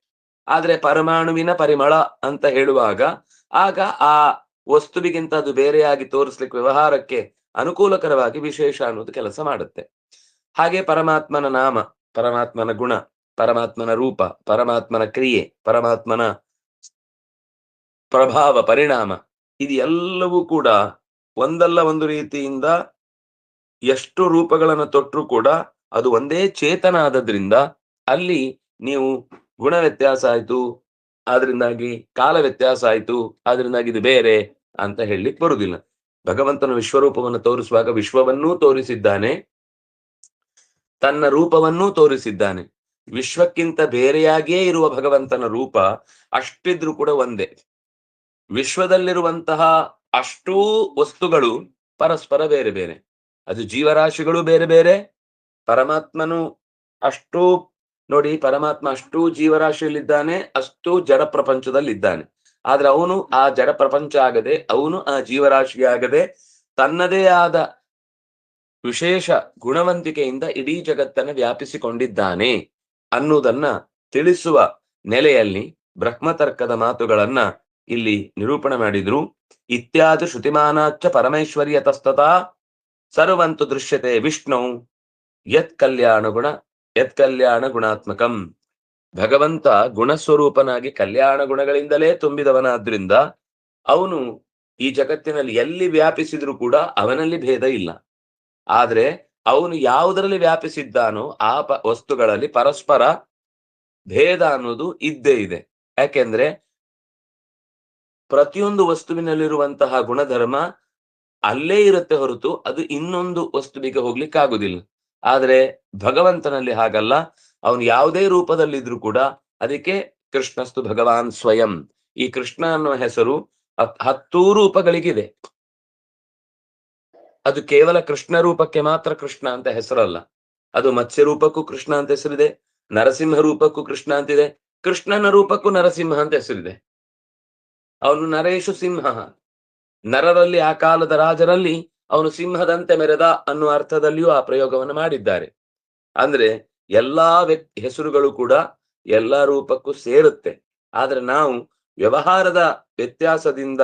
ಆದ್ರೆ ಪರಮಾಣುವಿನ ಪರಿಮಳ ಅಂತ ಹೇಳುವಾಗ ಆಗ ಆ ವಸ್ತುವಿಗಿಂತ ಅದು ಬೇರೆಯಾಗಿ ತೋರಿಸ್ಲಿಕ್ಕೆ ವ್ಯವಹಾರಕ್ಕೆ ಅನುಕೂಲಕರವಾಗಿ ವಿಶೇಷ ಅನ್ನೋದು ಕೆಲಸ ಮಾಡುತ್ತೆ. ಹಾಗೆ ಪರಮಾತ್ಮನ ನಾಮ, ಪರಮಾತ್ಮನ ಗುಣ, ಪರಮಾತ್ಮನ ರೂಪ, ಪರಮಾತ್ಮನ ಕ್ರಿಯೆ, ಪರಮಾತ್ಮನ ಪ್ರಭಾವ, ಪರಿಣಾಮ ಇದು ಎಲ್ಲವೂ ಕೂಡ ಒಂದಲ್ಲ ಒಂದು ರೀತಿಯಿಂದ ಎಷ್ಟು ರೂಪಗಳನ್ನು ತೊಟ್ಟರು ಕೂಡ ಅದು ಒಂದೇ ಚೇತನ ಆದದ್ರಿಂದ ಅಲ್ಲಿ ನೀವು ಗುಣ ವ್ಯತ್ಯಾಸ ಆಯ್ತು, ಆದ್ರಿಂದಾಗಿ ಕಾಲ ವ್ಯತ್ಯಾಸ ಆಯ್ತು, ಆದ್ರಿಂದಾಗಿ ಇದು ಬೇರೆ ಅಂತ ಹೇಳಲಿಕ್ಕೆ ಬರುವುದಿಲ್ಲ. ಭಗವಂತನ ವಿಶ್ವರೂಪವನ್ನು ತೋರಿಸುವಾಗ ವಿಶ್ವವನ್ನೂ ತೋರಿಸಿದ್ದಾನೆ, ತನ್ನ ರೂಪವನ್ನೂ ತೋರಿಸಿದ್ದಾನೆ. ವಿಶ್ವಕ್ಕಿಂತ ಬೇರೆಯಾಗಿಯೇ ಇರುವ ಭಗವಂತನ ರೂಪ ಅಷ್ಟಿದ್ರೂ ಕೂಡ ಒಂದೇ. ವಿಶ್ವದಲ್ಲಿರುವಂತಹ ಅಷ್ಟೂ ವಸ್ತುಗಳು ಪರಸ್ಪರ ಬೇರೆ ಬೇರೆ. ಅದು ಜೀವರಾಶಿಗಳು ಬೇರೆ ಬೇರೆ, ಪರಮಾತ್ಮನು ಅಷ್ಟು ನೋಡಿ ಪರಮಾತ್ಮ ಅಷ್ಟು ಜೀವರಾಶಿಯಲ್ಲಿದ್ದಾನೆ, ಅಷ್ಟು ಜಡ ಪ್ರಪಂಚದಲ್ಲಿದ್ದಾನೆ ಆದ್ರೆ ಅವನು ಆ ಜಡ ಪ್ರಪಂಚ ಆಗದೆ, ಅವನು ಆ ಜೀವರಾಶಿ ಆಗದೆ, ತನ್ನದೇ ಆದ ವಿಶೇಷ ಗುಣವಂತಿಕೆಯಿಂದ ಇಡೀ ಜಗತ್ತನ್ನು ವ್ಯಾಪಿಸಿಕೊಂಡಿದ್ದಾನೆ ಅನ್ನುವುದನ್ನ ತಿಳಿಸುವ ನೆಲೆಯಲ್ಲಿ ಬ್ರಹ್ಮತರ್ಕದ ಮಾತುಗಳನ್ನ ಇಲ್ಲಿ ನಿರೂಪಣೆ ಮಾಡಿದ್ರು. ಇತ್ಯಾದಿ ಪರಮೇಶ್ವರಿಯ ತಸ್ತತಾ ಸರ್ವಂತು ದೃಶ್ಯತೆ ವಿಷ್ಣು ಯತ್ ಕಲ್ಯಾಣ ಗುಣ ಯತ್ ಕಲ್ಯಾಣ ಗುಣಾತ್ಮಕಂ. ಭಗವಂತ ಗುಣಸ್ವರೂಪನಾಗಿ ಕಲ್ಯಾಣ ಗುಣಗಳಿಂದಲೇ ತುಂಬಿದವನಾದ್ರಿಂದ ಅವನು ಈ ಜಗತ್ತಿನಲ್ಲಿ ಎಲ್ಲಿ ವ್ಯಾಪಿಸಿದ್ರು ಕೂಡ ಅವನಲ್ಲಿ ಭೇದ ಇಲ್ಲ. ಆದ್ರೆ ಅವನು ಯಾವುದರಲ್ಲಿ ವ್ಯಾಪಿಸಿದ್ದಾನೋ ಆ ವಸ್ತುಗಳಲ್ಲಿ ಪರಸ್ಪರ ಭೇದ ಅನ್ನೋದು ಇದ್ದೇ ಇದೆ. ಯಾಕೆಂದ್ರೆ ಪ್ರತಿಯೊಂದು ವಸ್ತುವಿನಲ್ಲಿರುವಂತಹ ಗುಣಧರ್ಮ ಅಲ್ಲೇ ಇರುತ್ತೆ ಹೊರತು ಅದು ಇನ್ನೊಂದು ವಸ್ತುವಿಗೆ ಹೋಗ್ಲಿಕ್ಕೆ ಆಗುದಿಲ್ಲ ಆದ್ರೆ ಭಗವಂತನಲ್ಲಿ ಹಾಗಲ್ಲ. ಅವನು ಯಾವುದೇ ರೂಪದಲ್ಲಿದ್ರು ಕೂಡ ಅದಕ್ಕೆ ಕೃಷ್ಣಸ್ತು ಭಗವಾನ್ ಸ್ವಯಂ. ಈ ಕೃಷ್ಣ ಅನ್ನುವ ಹೆಸರು ಹತ್ತು ರೂಪಗಳಿಗಿದೆ. ಅದು ಕೇವಲ ಕೃಷ್ಣ ರೂಪಕ್ಕೆ ಮಾತ್ರ ಕೃಷ್ಣ ಅಂತ ಹೆಸರಲ್ಲ. ಅದು ಮತ್ಸ್ಯ ರೂಪಕ್ಕೂ ಕೃಷ್ಣ ಅಂತ ಹೆಸರಿದೆ. ನರಸಿಂಹ ರೂಪಕ್ಕೂ ಕೃಷ್ಣ ಅಂತಿದೆ. ಕೃಷ್ಣನ ರೂಪಕ್ಕೂ ನರಸಿಂಹ ಅಂತ ಹೆಸರಿದೆ. ಅವನು ನರೇಶು ಸಿಂಹ. ನರರಲ್ಲಿ ಆ ಕಾಲದ ರಾಜರಲ್ಲಿ ಅವನು ಸಿಂಹದಂತೆ ಮೆರೆದ ಅನ್ನುವ ಅರ್ಥದಲ್ಲಿಯೂ ಆ ಪ್ರಯೋಗವನ್ನು ಮಾಡಿದ್ದಾರೆ. ಅಂದ್ರೆ ಎಲ್ಲಾ ವ್ಯಕ್ತಿ ಹೆಸರುಗಳು ಕೂಡ ಎಲ್ಲಾ ರೂಪಕ್ಕೂ ಸೇರುತ್ತೆ. ಆದ್ರೆ ನಾವು ವ್ಯವಹಾರದ ವ್ಯತ್ಯಾಸದಿಂದ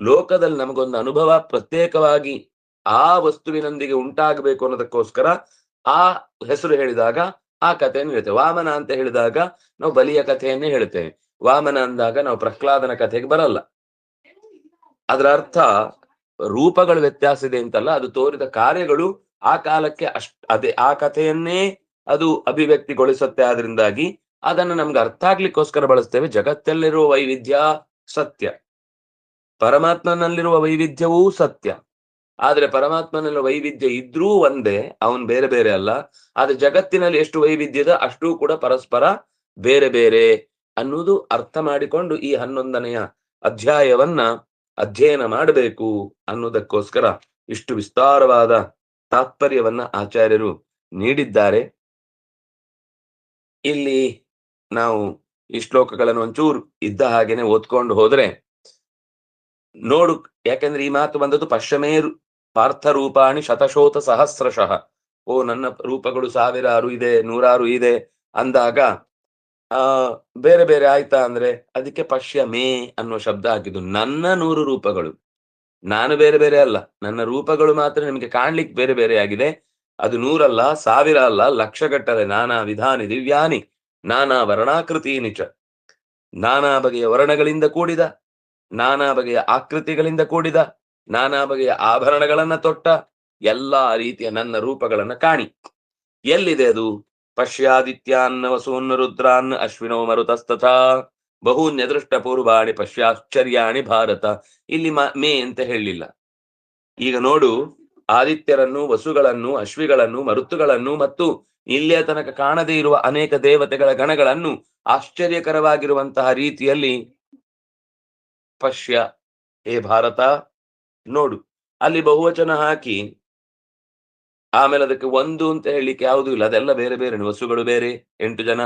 ಲೋಕದಲ್ಲಿ ನಮಗೊಂದು ಅನುಭವ ಪ್ರತ್ಯೇಕವಾಗಿ ಆ ವಸ್ತುವಿನೊಂದಿಗೆ ಉಂಟಾಗಬೇಕು ಅನ್ನೋದಕ್ಕೋಸ್ಕರ ಆ ಹೆಸರು ಹೇಳಿದಾಗ ಆ ಕಥೆಯನ್ನು ಹೇಳ್ತೇವೆ. ವಾಮನ ಅಂತ ಹೇಳಿದಾಗ ನಾವು ಬಲಿಯ ಕಥೆಯನ್ನೇ ಹೇಳ್ತೇವೆ. ವಾಮನ ಅಂದಾಗ ನಾವು ಪ್ರಹ್ಲಾದನ ಕಥೆಗೆ ಬರಲ್ಲ. ಅದರ ಅರ್ಥ ರೂಪಗಳ ವ್ಯತ್ಯಾಸ ಇದೆ ಅಂತಲ್ಲ, ಅದು ತೋರಿದ ಕಾರ್ಯಗಳು ಆ ಕಾಲಕ್ಕೆ ಅಷ್ಟ, ಅದೇ, ಆ ಕಥೆಯನ್ನೇ ಅದು ಅಭಿವ್ಯಕ್ತಿಗೊಳಿಸುತ್ತೆ ಆದ್ರಿಂದಾಗಿ ಅದನ್ನು ನಮ್ಗೆ ಅರ್ಥ ಆಗ್ಲಿಕ್ಕೋಸ್ಕರ ಬಳಸ್ತೇವೆ. ಜಗತ್ತಲ್ಲಿರುವ ವೈವಿಧ್ಯ ಸತ್ಯ. ಪರಮಾತ್ಮನಲ್ಲಿರುವ ವೈವಿಧ್ಯವೂ ಸತ್ಯ. ಆದ್ರೆ ಪರಮಾತ್ಮನಲ್ಲಿ ವೈವಿಧ್ಯ ಇದ್ರೂ ಒಂದೇ, ಅವನ್ ಬೇರೆ ಬೇರೆ ಅಲ್ಲ. ಆದ್ರೆ ಜಗತ್ತಿನಲ್ಲಿ ಎಷ್ಟು ವೈವಿಧ್ಯದ ಅಷ್ಟೂ ಕೂಡ ಪರಸ್ಪರ ಬೇರೆ ಬೇರೆ ಅನ್ನುವುದು ಅರ್ಥ ಮಾಡಿಕೊಂಡು ಈ ಹನ್ನೊಂದನೆಯ ಅಧ್ಯಾಯವನ್ನ ಅಧ್ಯಯನ ಮಾಡಬೇಕು ಅನ್ನೋದಕ್ಕೋಸ್ಕರ ಇಷ್ಟು ವಿಸ್ತಾರವಾದ ತಾತ್ಪರ್ಯವನ್ನ ಆಚಾರ್ಯರು ನೀಡಿದ್ದಾರೆ. ಇಲ್ಲಿ ನಾವು ಈ ಶ್ಲೋಕಗಳನ್ನು ಒಂಚೂರು ಇದ್ದ ಹಾಗೇನೆ ಓದ್ಕೊಂಡು ಹೋದ್ರೆ ನೋಡು, ಯಾಕಂದ್ರೆ ಈ ಮಾತು ಬಂದದ್ದು ಪಶ್ಚಮೇರು ಪಾರ್ಥ ರೂಪಾಣಿ ಶತಶೋತ ಸಹಸ್ರಶಃ ಓ, ನನ್ನ ರೂಪಗಳು ಸಾವಿರಾರು ಇದೆ, ನೂರಾರು ಇದೆ ಅಂದಾಗ ಆ, ಬೇರೆ ಬೇರೆ ಆಯ್ತಾ ಅಂದ್ರೆ ಅದಕ್ಕೆ ಪಶ್ಯ ಮೇ ಅನ್ನೋ ಶಬ್ದ ಹಾಕಿದ್ದು ನನ್ನ ನೂರು ರೂಪಗಳು. ನಾನು ಬೇರೆ ಬೇರೆ ಅಲ್ಲ, ನನ್ನ ರೂಪಗಳು ಮಾತ್ರ ನಿಮಗೆ ಕಾಣ್ಲಿಕ್ಕೆ ಬೇರೆ ಬೇರೆ ಆಗಿದೆ. ಅದು ನೂರಲ್ಲ, ಸಾವಿರ ಅಲ್ಲ, ಲಕ್ಷಗಟ್ಟಲೆ ನಾನಾ ವಿಧಾನಿ ದಿವ್ಯಾನಿ, ನಾನಾ ವರ್ಣಾಕೃತಿ ನಿಜ ನಾನಾ ಬಗೆಯ ವರ್ಣಗಳಿಂದ ಕೂಡಿದ, ನಾನಾ ಬಗೆಯ ಆಕೃತಿಗಳಿಂದ ಕೂಡಿದ, ನಾನಾ ಬಗೆಯ ಆಭರಣಗಳನ್ನ ತೊಟ್ಟ, ಎಲ್ಲಾ ರೀತಿಯ ನನ್ನ ರೂಪಗಳನ್ನ ಕಾಣಿ. ಎಲ್ಲಿದೆ ಅದು? ಪಶ್ಯಾದಿತ್ಯಾನ್ನ ವಸೂನ್ ರುದ್ರಾನ್ ಅಶ್ವಿನೋ ಮರುತಸ್ತಥಾ. ಬಹೂನ್ಯದೃಷ್ಟ ಪೂರ್ವಾಣಿ ಪಶ್ಯಾಶ್ಚರ್ಯಾಣಿ ಭಾರತ. ಇಲ್ಲಿ ಮ ಅಂತ ಹೇಳಲಿಲ್ಲ ಈಗ ನೋಡು, ಆದಿತ್ಯರನ್ನು, ವಸುಗಳನ್ನು, ಅಶ್ವಿಗಳನ್ನು, ಮರುತ್ತುಗಳನ್ನು ಮತ್ತು ಇಲ್ಲಿಯ ತನಕ ಕಾಣದೇ ಇರುವ ಅನೇಕ ದೇವತೆಗಳ ಗಣಗಳನ್ನು ಆಶ್ಚರ್ಯಕರವಾಗಿರುವಂತಹ ರೀತಿಯಲ್ಲಿ ಪಶ್ಯ ಏ ಭಾರತ, ನೋಡು. ಅಲ್ಲಿ ಬಹುವಚನ ಹಾಕಿ ಆಮೇಲೆ ಅದಕ್ಕೆ ಒಂದು ಅಂತ ಹೇಳಲಿಕ್ಕೆ ಯಾವುದೂ ಇಲ್ಲ. ಅದೆಲ್ಲ ಬೇರೆ ಬೇರೆ ವಸುಗಳು ಬೇರೆ, ಎಂಟು ಜನ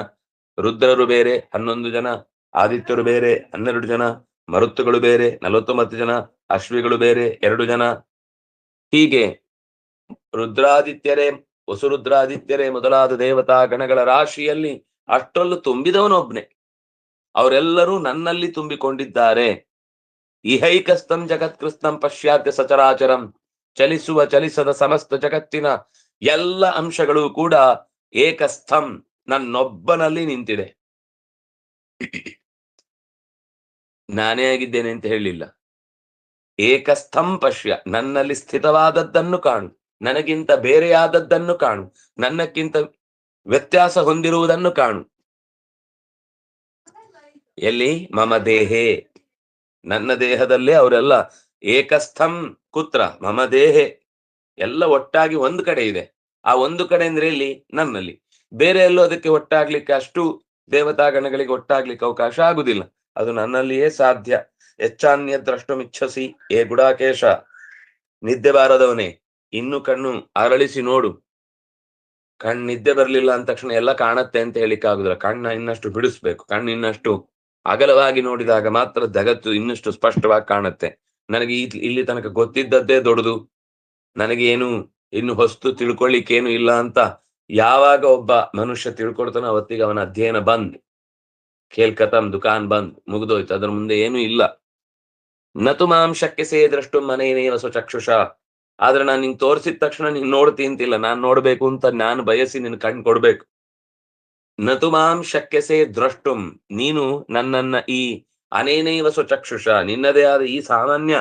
ರುದ್ರರು ಬೇರೆ, ಹನ್ನೊಂದು ಜನ, ಆದಿತ್ಯರು ಬೇರೆ, ಹನ್ನೆರಡು ಜನ, ಮರುತ್ತುಗಳು ಬೇರೆ, ನಲವತ್ತೊಂಬತ್ತು ಜನ, ಅಶ್ವಿಗಳು ಬೇರೆ, ಎರಡು ಜನ. ಹೀಗೆ ರುದ್ರಾದಿತ್ಯರೇ, ವಸುರುದ್ರಾದಿತ್ಯರೇ ಮೊದಲಾದ ದೇವತಾ ಗಣಗಳ ರಾಶಿಯಲ್ಲಿ ಅಷ್ಟರಲ್ಲೂ ತುಂಬಿದವನೊಬ್ನೆ. ಅವರೆಲ್ಲರೂ ನನ್ನಲ್ಲಿ ತುಂಬಿಕೊಂಡಿದ್ದಾರೆ. ಇಹೈಕಸ್ತಂ ಜಗತ್ಕೃಸ್ತಂ ಪಶ್ಚಾತ್ಯ ಸಚರಾಚರಂ. ಚಲಿಸುವ, ಚಲಿಸದ ಸಮಸ್ತ ಜಗತ್ತಿನ ಎಲ್ಲ ಅಂಶಗಳು ಕೂಡ ಏಕಸ್ಥಂ, ನನ್ನೊಬ್ಬನಲ್ಲಿ ನಿಂತಿದೆ. ನಾನೇ ಆಗಿದ್ದೇನೆ ಅಂತ ಹೇಳಿಲ್ಲ. ಏಕಸ್ಥಂ ಪಶ್ಯ, ನನ್ನಲ್ಲಿ ಸ್ಥಿತವಾದದ್ದನ್ನು ಕಾಣು. ನನಗಿಂತ ಬೇರೆಯಾದದ್ದನ್ನು ಕಾಣು. ನನ್ನಕ್ಕಿಂತ ವ್ಯತ್ಯಾಸ ಹೊಂದಿರುವುದನ್ನು ಕಾಣು. ಎಲ್ಲಿ? ಮಮ ದೇಹೇ. ನನ್ನ ದೇಹದಲ್ಲೇ ಅವರೆಲ್ಲ ಏಕಸ್ಥಂ ಕುತ್ರ ಮಮ ದೇಹೆ. ಎಲ್ಲ ಒಟ್ಟಾಗಿ ಒಂದು ಕಡೆ ಇದೆ. ಆ ಒಂದು ಕಡೆ ಅಂದ್ರೆ ಇಲ್ಲಿ ನನ್ನಲ್ಲಿ. ಬೇರೆ ಎಲ್ಲೋ ಅದಕ್ಕೆ ಒಟ್ಟಾಗ್ಲಿಕ್ಕೆ ಅಷ್ಟು ದೇವತಾ ಗಣಗಳಿಗೆ ಒಟ್ಟಾಗ್ಲಿಕ್ಕೆ ಅವಕಾಶ ಆಗುದಿಲ್ಲ. ಅದು ನನ್ನಲ್ಲಿಯೇ ಸಾಧ್ಯ. ಹೆಚ್ಚಾನ್ಯ ದ್ರಷ್ಟುಮಿಚ್ಛಸಿ ಏ ಗುಡಾಕೇಶ. ನಿದ್ದೆ ಬಾರದವನೇ, ಇನ್ನು ಕಣ್ಣು ಅರಳಿಸಿ ನೋಡು. ಕಣ್ಣು ನಿದ್ದೆ ಬರಲಿಲ್ಲ ಅಂದ ತಕ್ಷಣ ಎಲ್ಲ ಕಾಣತ್ತೆ ಅಂತ ಹೇಳಿಕ್ ಆಗುದಿಲ್ಲ. ಕಣ್ಣ ಇನ್ನಷ್ಟು ಬಿಡಿಸ್ಬೇಕು. ಕಣ್ಣು ಇನ್ನಷ್ಟು ಅಗಲವಾಗಿ ನೋಡಿದಾಗ ಮಾತ್ರ ಜಗತ್ತು ಇನ್ನಷ್ಟು ಸ್ಪಷ್ಟವಾಗಿ ಕಾಣುತ್ತೆ. ನನಗೆ ಇಲ್ಲಿ ತನಕ ಗೊತ್ತಿದ್ದದ್ದೇ ದೊಡ್ಡದು. ಏನು, ಇನ್ನು ಹೊಸ್ತು ತಿಳ್ಕೊಳ್ಳಿಕ್ಕೇನು ಇಲ್ಲ ಅಂತ ಯಾವಾಗ ಒಬ್ಬ ಮನುಷ್ಯ ತಿಳ್ಕೊಳ್ತಾನೋ ಅವತ್ತಿಗೆ ಅವನ ಅಧ್ಯಯನ ಬಂದ್. ಖೇಲ್ ಕತಮ್ ದುಕಾನ್ ಬಂದ್, ಮುಗ್ದೋಯ್ತು. ಅದ್ರ ಮುಂದೆ ಏನು ಇಲ್ಲ. ನತು ಮಾಂಸಕ್ಕೆ ಸೇದ್ರಷ್ಟು ಹೊಸ ಚಕ್ಷುಷ. ಆದ್ರೆ ನಾನು ನಿಂಗೆ ತೋರಿಸಿದ ತಕ್ಷಣ ನೀನ್ ನೋಡ್ತಿ ಅಂತಿಲ್ಲ. ನಾನ್ ನೋಡ್ಬೇಕು ಅಂತ ನಾನು ಬಯಸಿ ನಿನ್ ಕಣ್ ಕೊಡ್ಬೇಕು. ನತು ಮಾಂಸಕ್ಕೆ ಸೇ ದ್ರಷ್ಟುಂ ನೀನು ನನ್ನನ್ನ ಈ ಅನೇನೈವ ಸ್ವಚಕ್ಷುಷ, ನಿನ್ನದೇ ಆದ ಈ ಸಾಮಾನ್ಯ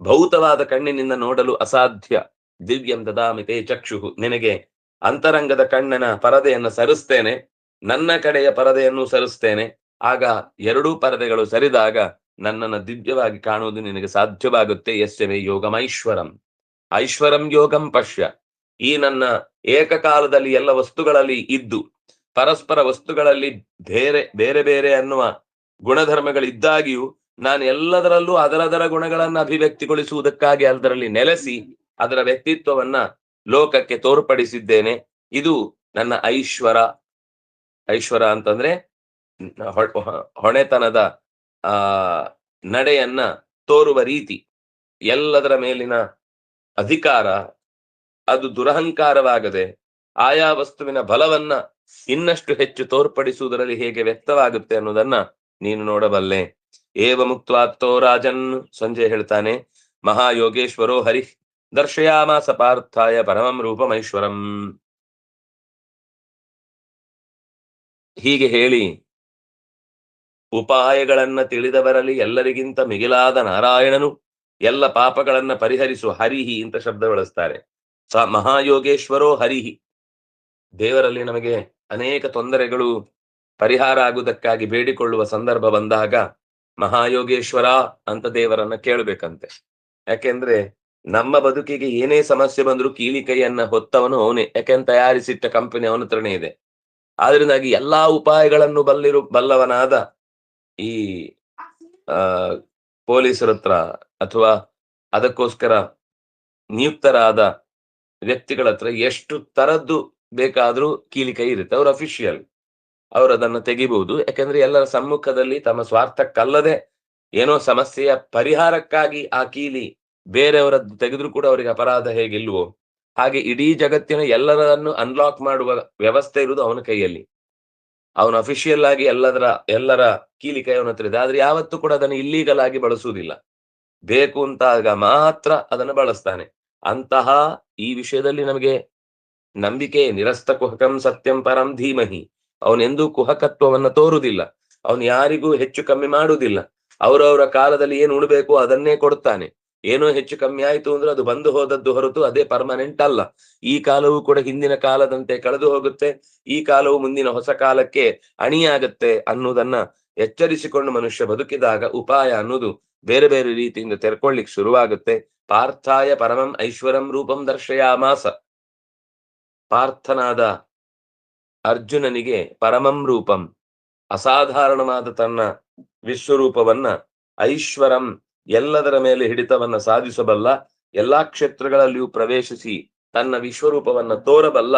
ಭೌತವಾದ ಕಣ್ಣಿನಿಂದ ನೋಡಲು ಅಸಾಧ್ಯ. ದಿವ್ಯಂ ದದಾಮಿತೇ ಚಕ್ಷು. ನಿನಗೆ ಅಂತರಂಗದ ಕಣ್ಣನ ಪರದೆಯನ್ನು ಸರಿಸ್ತೇನೆ, ನನ್ನ ಕಡೆಯ ಪರದೆಯನ್ನು ಸರಿಸ್ತೇನೆ. ಆಗ ಎರಡೂ ಪರದೆಗಳು ಸರಿದಾಗ ನನ್ನನ್ನು ದಿವ್ಯವಾಗಿ ಕಾಣುವುದು ನಿನಗೆ ಸಾಧ್ಯವಾಗುತ್ತೆ. ಎಸ್ಸೆವೆ ಯೋಗಮೈಶ್ವರಂ ಐಶ್ವರಂ ಯೋಗಂ ಪಶ್ಯ. ಈ ನನ್ನ ಏಕಕಾಲದಲ್ಲಿ ಎಲ್ಲ ವಸ್ತುಗಳಲ್ಲಿ ಇದ್ದು, ಪರಸ್ಪರ ವಸ್ತುಗಳಲ್ಲಿ ಬೇರೆ ಬೇರೆ ಬೇರೆ ಅನ್ನುವ ಗುಣಧರ್ಮಗಳಿದ್ದಾಗಿಯೂ ನಾನು ಎಲ್ಲದರಲ್ಲೂ ಅದರದರ ಗುಣಗಳನ್ನು ಅಭಿವ್ಯಕ್ತಿಗೊಳಿಸುವುದಕ್ಕಾಗಿ ಅದರಲ್ಲಿ ನೆಲೆಸಿ ಅದರ ವ್ಯಕ್ತಿತ್ವವನ್ನ ಲೋಕಕ್ಕೆ ತೋರ್ಪಡಿಸಿದ್ದೇನೆ. ಇದು ನನ್ನ ಐಶ್ವರ. ಐಶ್ವರ ಅಂತಂದ್ರೆ ಹೊಣೆತನದ, ಆ, ನಡೆಯನ್ನ ತೋರುವ ರೀತಿ. ಎಲ್ಲದರ ಮೇಲಿನ ಅಧಿಕಾರ ಅದು ದುರಹಂಕಾರವಾಗದೆ ಆಯಾ ವಸ್ತುವಿನ ಬಲವನ್ನ ಇನ್ನಷ್ಟು ಹೆಚ್ಚು ತೋರ್ಪಡಿಸುವುದರಲ್ಲಿ ಹೇಗೆ ವ್ಯಕ್ತವಾಗುತ್ತೆ ಅನ್ನೋದನ್ನ ನೀನು ನೋಡಬಲ್ಲೆ. ಏವ ಮುಕ್ತವಾತ್ತೋ ರಾಜನ್, ಸಂಜೆ ಹೇಳ್ತಾನೆ. ಮಹಾಯೋಗೇಶ್ವರೋ ಹರಿ, ದರ್ಶಯಾಮ ಸಪಾರ್ಥಾಯ ಪರಮಂ ರೂಪಮೈಶ್ವರಂ. ಹೀಗೆ ಹೇಳಿ, ಉಪಾಯಗಳನ್ನ ತಿಳಿದವರಲ್ಲಿ ಎಲ್ಲರಿಗಿಂತ ಮಿಗಿಲಾದ ನಾರಾಯಣನು ಎಲ್ಲ ಪಾಪಗಳನ್ನ ಪರಿಹರಿಸುವ ಹರಿಹಿ ಅಂತ ಶಬ್ದ ಬಳಸ್ತಾರೆ. ಸ ಮಹಾಯೋಗೇಶ್ವರೋ ಹರಿಹಿ. ದೇವರಲ್ಲಿ ನಮಗೆ ಅನೇಕ ತೊಂದರೆಗಳು ಪರಿಹಾರ ಆಗುವುದಕ್ಕಾಗಿ ಬೇಡಿಕೊಳ್ಳುವ ಸಂದರ್ಭ ಬಂದಾಗ ಮಹಾಯೋಗೇಶ್ವರ ಅಂತ ದೇವರನ್ನ ಕೇಳಬೇಕಂತೆ. ಯಾಕೆಂದ್ರೆ ನಮ್ಮ ಬದುಕಿಗೆ ಏನೇ ಸಮಸ್ಯೆ ಬಂದ್ರೂ ಕೀಲಿ ಕೈಯನ್ನ ಹೊತ್ತವನು ಅವನೇ ಯಾಕೆಂತ ತಯಾರಿಸಿಟ್ಟ ಕಂಪನಿ ಅವನ ಹತ್ರನೇ ಇದೆ. ಆದ್ರಿಂದಾಗಿ ಎಲ್ಲಾ ಉಪಾಯಗಳನ್ನು ಬಲ್ಲಿರು, ಬಲ್ಲವನಾದ ಈ, ಆ, ಪೊಲೀಸರ ಹತ್ರ ಅಥವಾ ಅದಕ್ಕೋಸ್ಕರ ನಿಯುಕ್ತರಾದ ವ್ಯಕ್ತಿಗಳ ಹತ್ರ ಎಷ್ಟು ತರದ್ದು ಬೇಕಾದ್ರೂ ಕೀಲಿಕೈ ಇರುತ್ತೆ. ಅವ್ರ ಅಫಿಷಿಯಲ್ ಅವರು ಅದನ್ನು ತೆಗಿಬಹುದು ಯಾಕಂದ್ರೆ ಎಲ್ಲರ ಸಮ್ಮುಖದಲ್ಲಿ ತಮ್ಮ ಸ್ವಾರ್ಥಕ್ಕಲ್ಲದೆ ಏನೋ ಸಮಸ್ಯೆಯ ಪರಿಹಾರಕ್ಕಾಗಿ ಆ ಕೀಲಿ ಬೇರೆಯವರದ್ದು ತೆಗೆದ್ರು ಕೂಡ ಅವರಿಗೆ ಅಪರಾಧ ಹೇಗಿಲ್ವೋ, ಹಾಗೆ ಇಡೀ ಜಗತ್ತಿನ ಎಲ್ಲರನ್ನು ಅನ್ಲಾಕ್ ಮಾಡುವ ವ್ಯವಸ್ಥೆ ಇರುವುದು ಅವನ ಕೈಯಲ್ಲಿ. ಅವನು ಅಫಿಷಿಯಲ್ ಆಗಿ ಎಲ್ಲದರ, ಎಲ್ಲರ ಕೀಲಿ ಕೈ ಅವನ ಹತ್ರ ಇದೆ. ಆದ್ರೆ ಯಾವತ್ತೂ ಕೂಡ ಅದನ್ನು ಇಲ್ಲೀಗಲ್ ಆಗಿ ಬಳಸುವುದಿಲ್ಲ. ಬೇಕು ಅಂತಾಗ ಮಾತ್ರ ಅದನ್ನು ಬಳಸ್ತಾನೆ. ಅಂತಹ ಈ ವಿಷಯದಲ್ಲಿ ನಮಗೆ ನಂಬಿಕೆ ನಿರಸ್ತ ಕುಹಕಂ ಸತ್ಯಂ ಪರಂ ಧೀಮಹಿ. ಅವನೆಂದೂ ಕುಹಕತ್ವವನ್ನ ತೋರುವುದಿಲ್ಲ. ಅವನು ಯಾರಿಗೂ ಹೆಚ್ಚು ಕಮ್ಮಿ ಮಾಡುವುದಿಲ್ಲ. ಅವರವರ ಕಾಲದಲ್ಲಿ ಏನು ಉಣಬೇಕು ಅದನ್ನೇ ಕೊಡ್ತಾನೆ ಏನೋ ಹೆಚ್ಚು ಕಮ್ಮಿ ಆಯ್ತು ಅಂದ್ರೆ ಅದು ಬಂದು ಹೋದದ್ದು ಹೊರತು ಅದೇ ಪರ್ಮನೆಂಟ್ ಅಲ್ಲ. ಈ ಕಾಲವು ಕೂಡ ಹಿಂದಿನ ಕಾಲದಂತೆ ಕಳೆದು ಹೋಗುತ್ತೆ. ಈ ಕಾಲವು ಮುಂದಿನ ಹೊಸ ಕಾಲಕ್ಕೆ ಅಣಿಯಾಗತ್ತೆ ಅನ್ನೋದನ್ನ ಎಚ್ಚರಿಸಿಕೊಂಡು ಮನುಷ್ಯ ಬದುಕಿದಾಗ ಉಪಾಯ ಅನ್ನೋದು ಬೇರೆ ಬೇರೆ ರೀತಿಯಿಂದ ತೆರ್ಕೊಳ್ಳಿಕ್ ಶುರುವಾಗುತ್ತೆ. ಪಾರ್ಥಾಯ ಪರಮಂ ಐಶ್ವರಂ ರೂಪಂ ದರ್ಶಯಾಮಾಸ. ಪಾರ್ಥನಾದ ಅರ್ಜುನನಿಗೆ ಪರಮಂ ರೂಪಂ, ಅಸಾಧಾರಣವಾದ ತನ್ನ ವಿಶ್ವರೂಪವನ್ನ, ಐಶ್ವರಂ, ಎಲ್ಲದರ ಮೇಲೆ ಹಿಡಿತವನ್ನ ಸಾಧಿಸಬಲ್ಲ, ಎಲ್ಲಾ ಕ್ಷೇತ್ರಗಳಲ್ಲಿಯೂ ಪ್ರವೇಶಿಸಿ ತನ್ನ ವಿಶ್ವರೂಪವನ್ನ ತೋರಬಲ್ಲ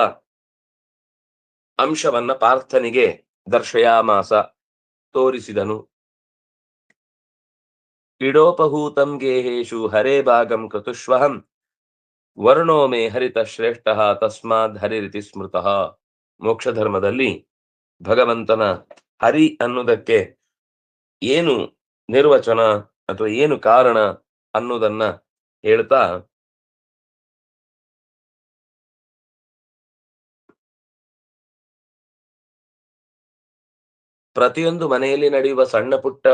ಅಂಶವನ್ನ ಪಾರ್ಥನಿಗೆ ದರ್ಶಯಾಮಾಸ ತೋರಿಸಿದನು. ಇಡೋಪಹೂತಂ ಗೇಹೇಶು ಹರೇ ಭಾಗಂ ಕೃತುಷ್ವಹಂ ವರ್ಣೋ ಮೇ ಹರಿತ ಶ್ರೇಷ್ಠ ತಸ್ಮಾದ್ ಹರಿರಿತಿ ಸ್ಮೃತಃ. ಮೋಕ್ಷ ಧರ್ಮದಲ್ಲಿ ಭಗವಂತನ ಹರಿ ಅನ್ನುವುದಕ್ಕೆ ಏನು ನಿರ್ವಚನ ಅಥವಾ ಏನು ಕಾರಣ ಅನ್ನೋದನ್ನ ಹೇಳ್ತಾ ಪ್ರತಿಯೊಂದು ಮನೆಯಲ್ಲಿ ನಡೆಯುವ ಸಣ್ಣ ಪುಟ್ಟ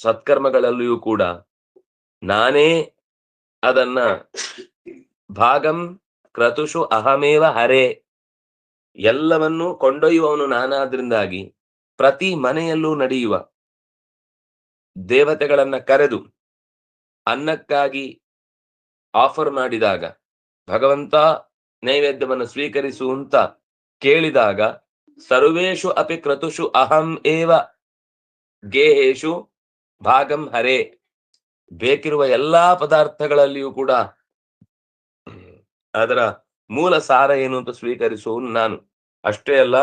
ಸತ್ಕರ್ಮಗಳಲ್ಲಿಯೂ ಕೂಡ ನಾನೇ ಅದನ್ನ ಭಾಗಂ ಕ್ರತುಷು ಅಹಮೇವ ಹರೇ ಎಲ್ಲವನ್ನೂ ಕೊಂಡೊಯ್ಯುವವನು ನಾನಾದ್ರಿಂದಾಗಿ ಪ್ರತಿ ಮನೆಯಲ್ಲೂ ನಡೆಯುವ ದೇವತೆಗಳನ್ನ ಕರೆದು ಅನ್ನಕ್ಕಾಗಿ ಆಫರ್ ಮಾಡಿದಾಗ, ಭಗವಂತ ನೈವೇದ್ಯವನ್ನು ಸ್ವೀಕರಿಸುವಂತ ಕೇಳಿದಾಗ, ಸರ್ವೇಷು ಅಪಿ ಕ್ರತುಷು ಅಹಂ ಏವ ಗೇಹೇಶು ಭಾಗಂ ಹರೇ ಬೇಕಿರುವ ಎಲ್ಲಾ ಪದಾರ್ಥಗಳಲ್ಲಿಯೂ ಕೂಡ ಅದರ ಮೂಲ ಸಾರ ಏನು ಅಂತ ಸ್ವೀಕರಿಸುವನು ನಾನು. ಅಷ್ಟೇ ಅಲ್ಲ,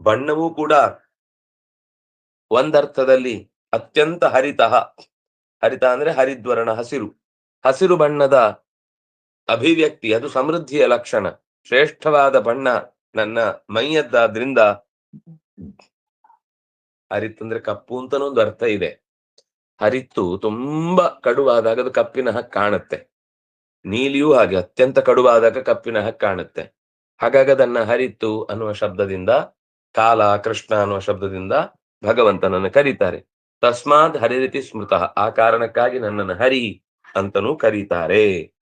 ಬಣ್ಣವೂ ಕೂಡ ಒಂದರ್ಥದಲ್ಲಿ ಅತ್ಯಂತ ಹರಿತಃ, ಹರಿತ ಅಂದ್ರೆ ಹರಿದ್ವರ್ಣ, ಹಸಿರು. ಹಸಿರು ಬಣ್ಣದ ಅಭಿವ್ಯಕ್ತಿ, ಅದು ಸಮೃದ್ಧಿಯ ಲಕ್ಷಣ. ಶ್ರೇಷ್ಠವಾದ ಬಣ್ಣ ನನ್ನ ಮೈಯದ್ದಾದ್ರಿಂದ ಹರಿತಂದ್ರೆ ಕಪ್ಪು ಅಂತನೂ ಒಂದು ಅರ್ಥ ಇದೆ. ಹರಿತು ತುಂಬಾ ಕಡುವಾದಾಗ ಅದು ಕಪ್ಪಿನ ಹಾಗೆ ಕಾಣುತ್ತೆ. ನೀಲಿಯೂ ಹಾಗೆ ಅತ್ಯಂತ ಕಡುವಾದಾಗ ಕಪ್ಪಿನ ಹಾಗೆ ಕಾಣುತ್ತೆ. ಹಾಗಾಗಿ ಅದನ್ನ ಹರಿತು ಅನ್ನುವ ಶಬ್ದದಿಂದ, ಕಾಲ, ಕೃಷ್ಣ ಅನ್ನುವ ಶಬ್ದದಿಂದ ಭಗವಂತನನ್ನು ಕರೀತಾರೆ. ತಸ್ಮಾತ್ ಹರಿರಿತಿ ಸ್ಮೃತ, ಆ ಕಾರಣಕ್ಕಾಗಿ ನನ್ನನ್ನು ಹರಿ ಅಂತನೂ ಕರೀತಾರೆ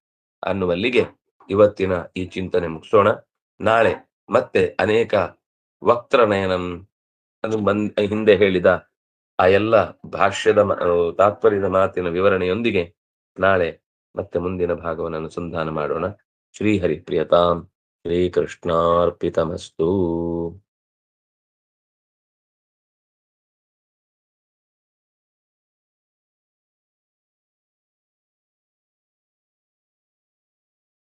ಅನ್ನುವಲ್ಲಿಗೆ ಇವತ್ತಿನ ಈ ಚಿಂತನೆ ಮುಗಿಸೋಣ. ನಾಳೆ ಮತ್ತೆ ಅನೇಕ ವಕ್ತನಯನ ಅದು ಬಂದ್, ಹಿಂದೆ ಹೇಳಿದ ಆ ಎಲ್ಲ ಭಾಷ್ಯದ ತಾತ್ಪರ್ಯದ ಮಾತಿನ ವಿವರಣೆಯೊಂದಿಗೆ ನಾಳೆ ಮತ್ತೆ ಮುಂದಿನ ಭಾಗವನ್ನು ಅನುಸಂಧಾನ ಮಾಡೋಣ. ಶ್ರೀಹರಿ ಪ್ರಿಯತಾಂ ಶ್ರೀಕೃಷ್ಣಾರ್ಪಿತಮಸ್ತು.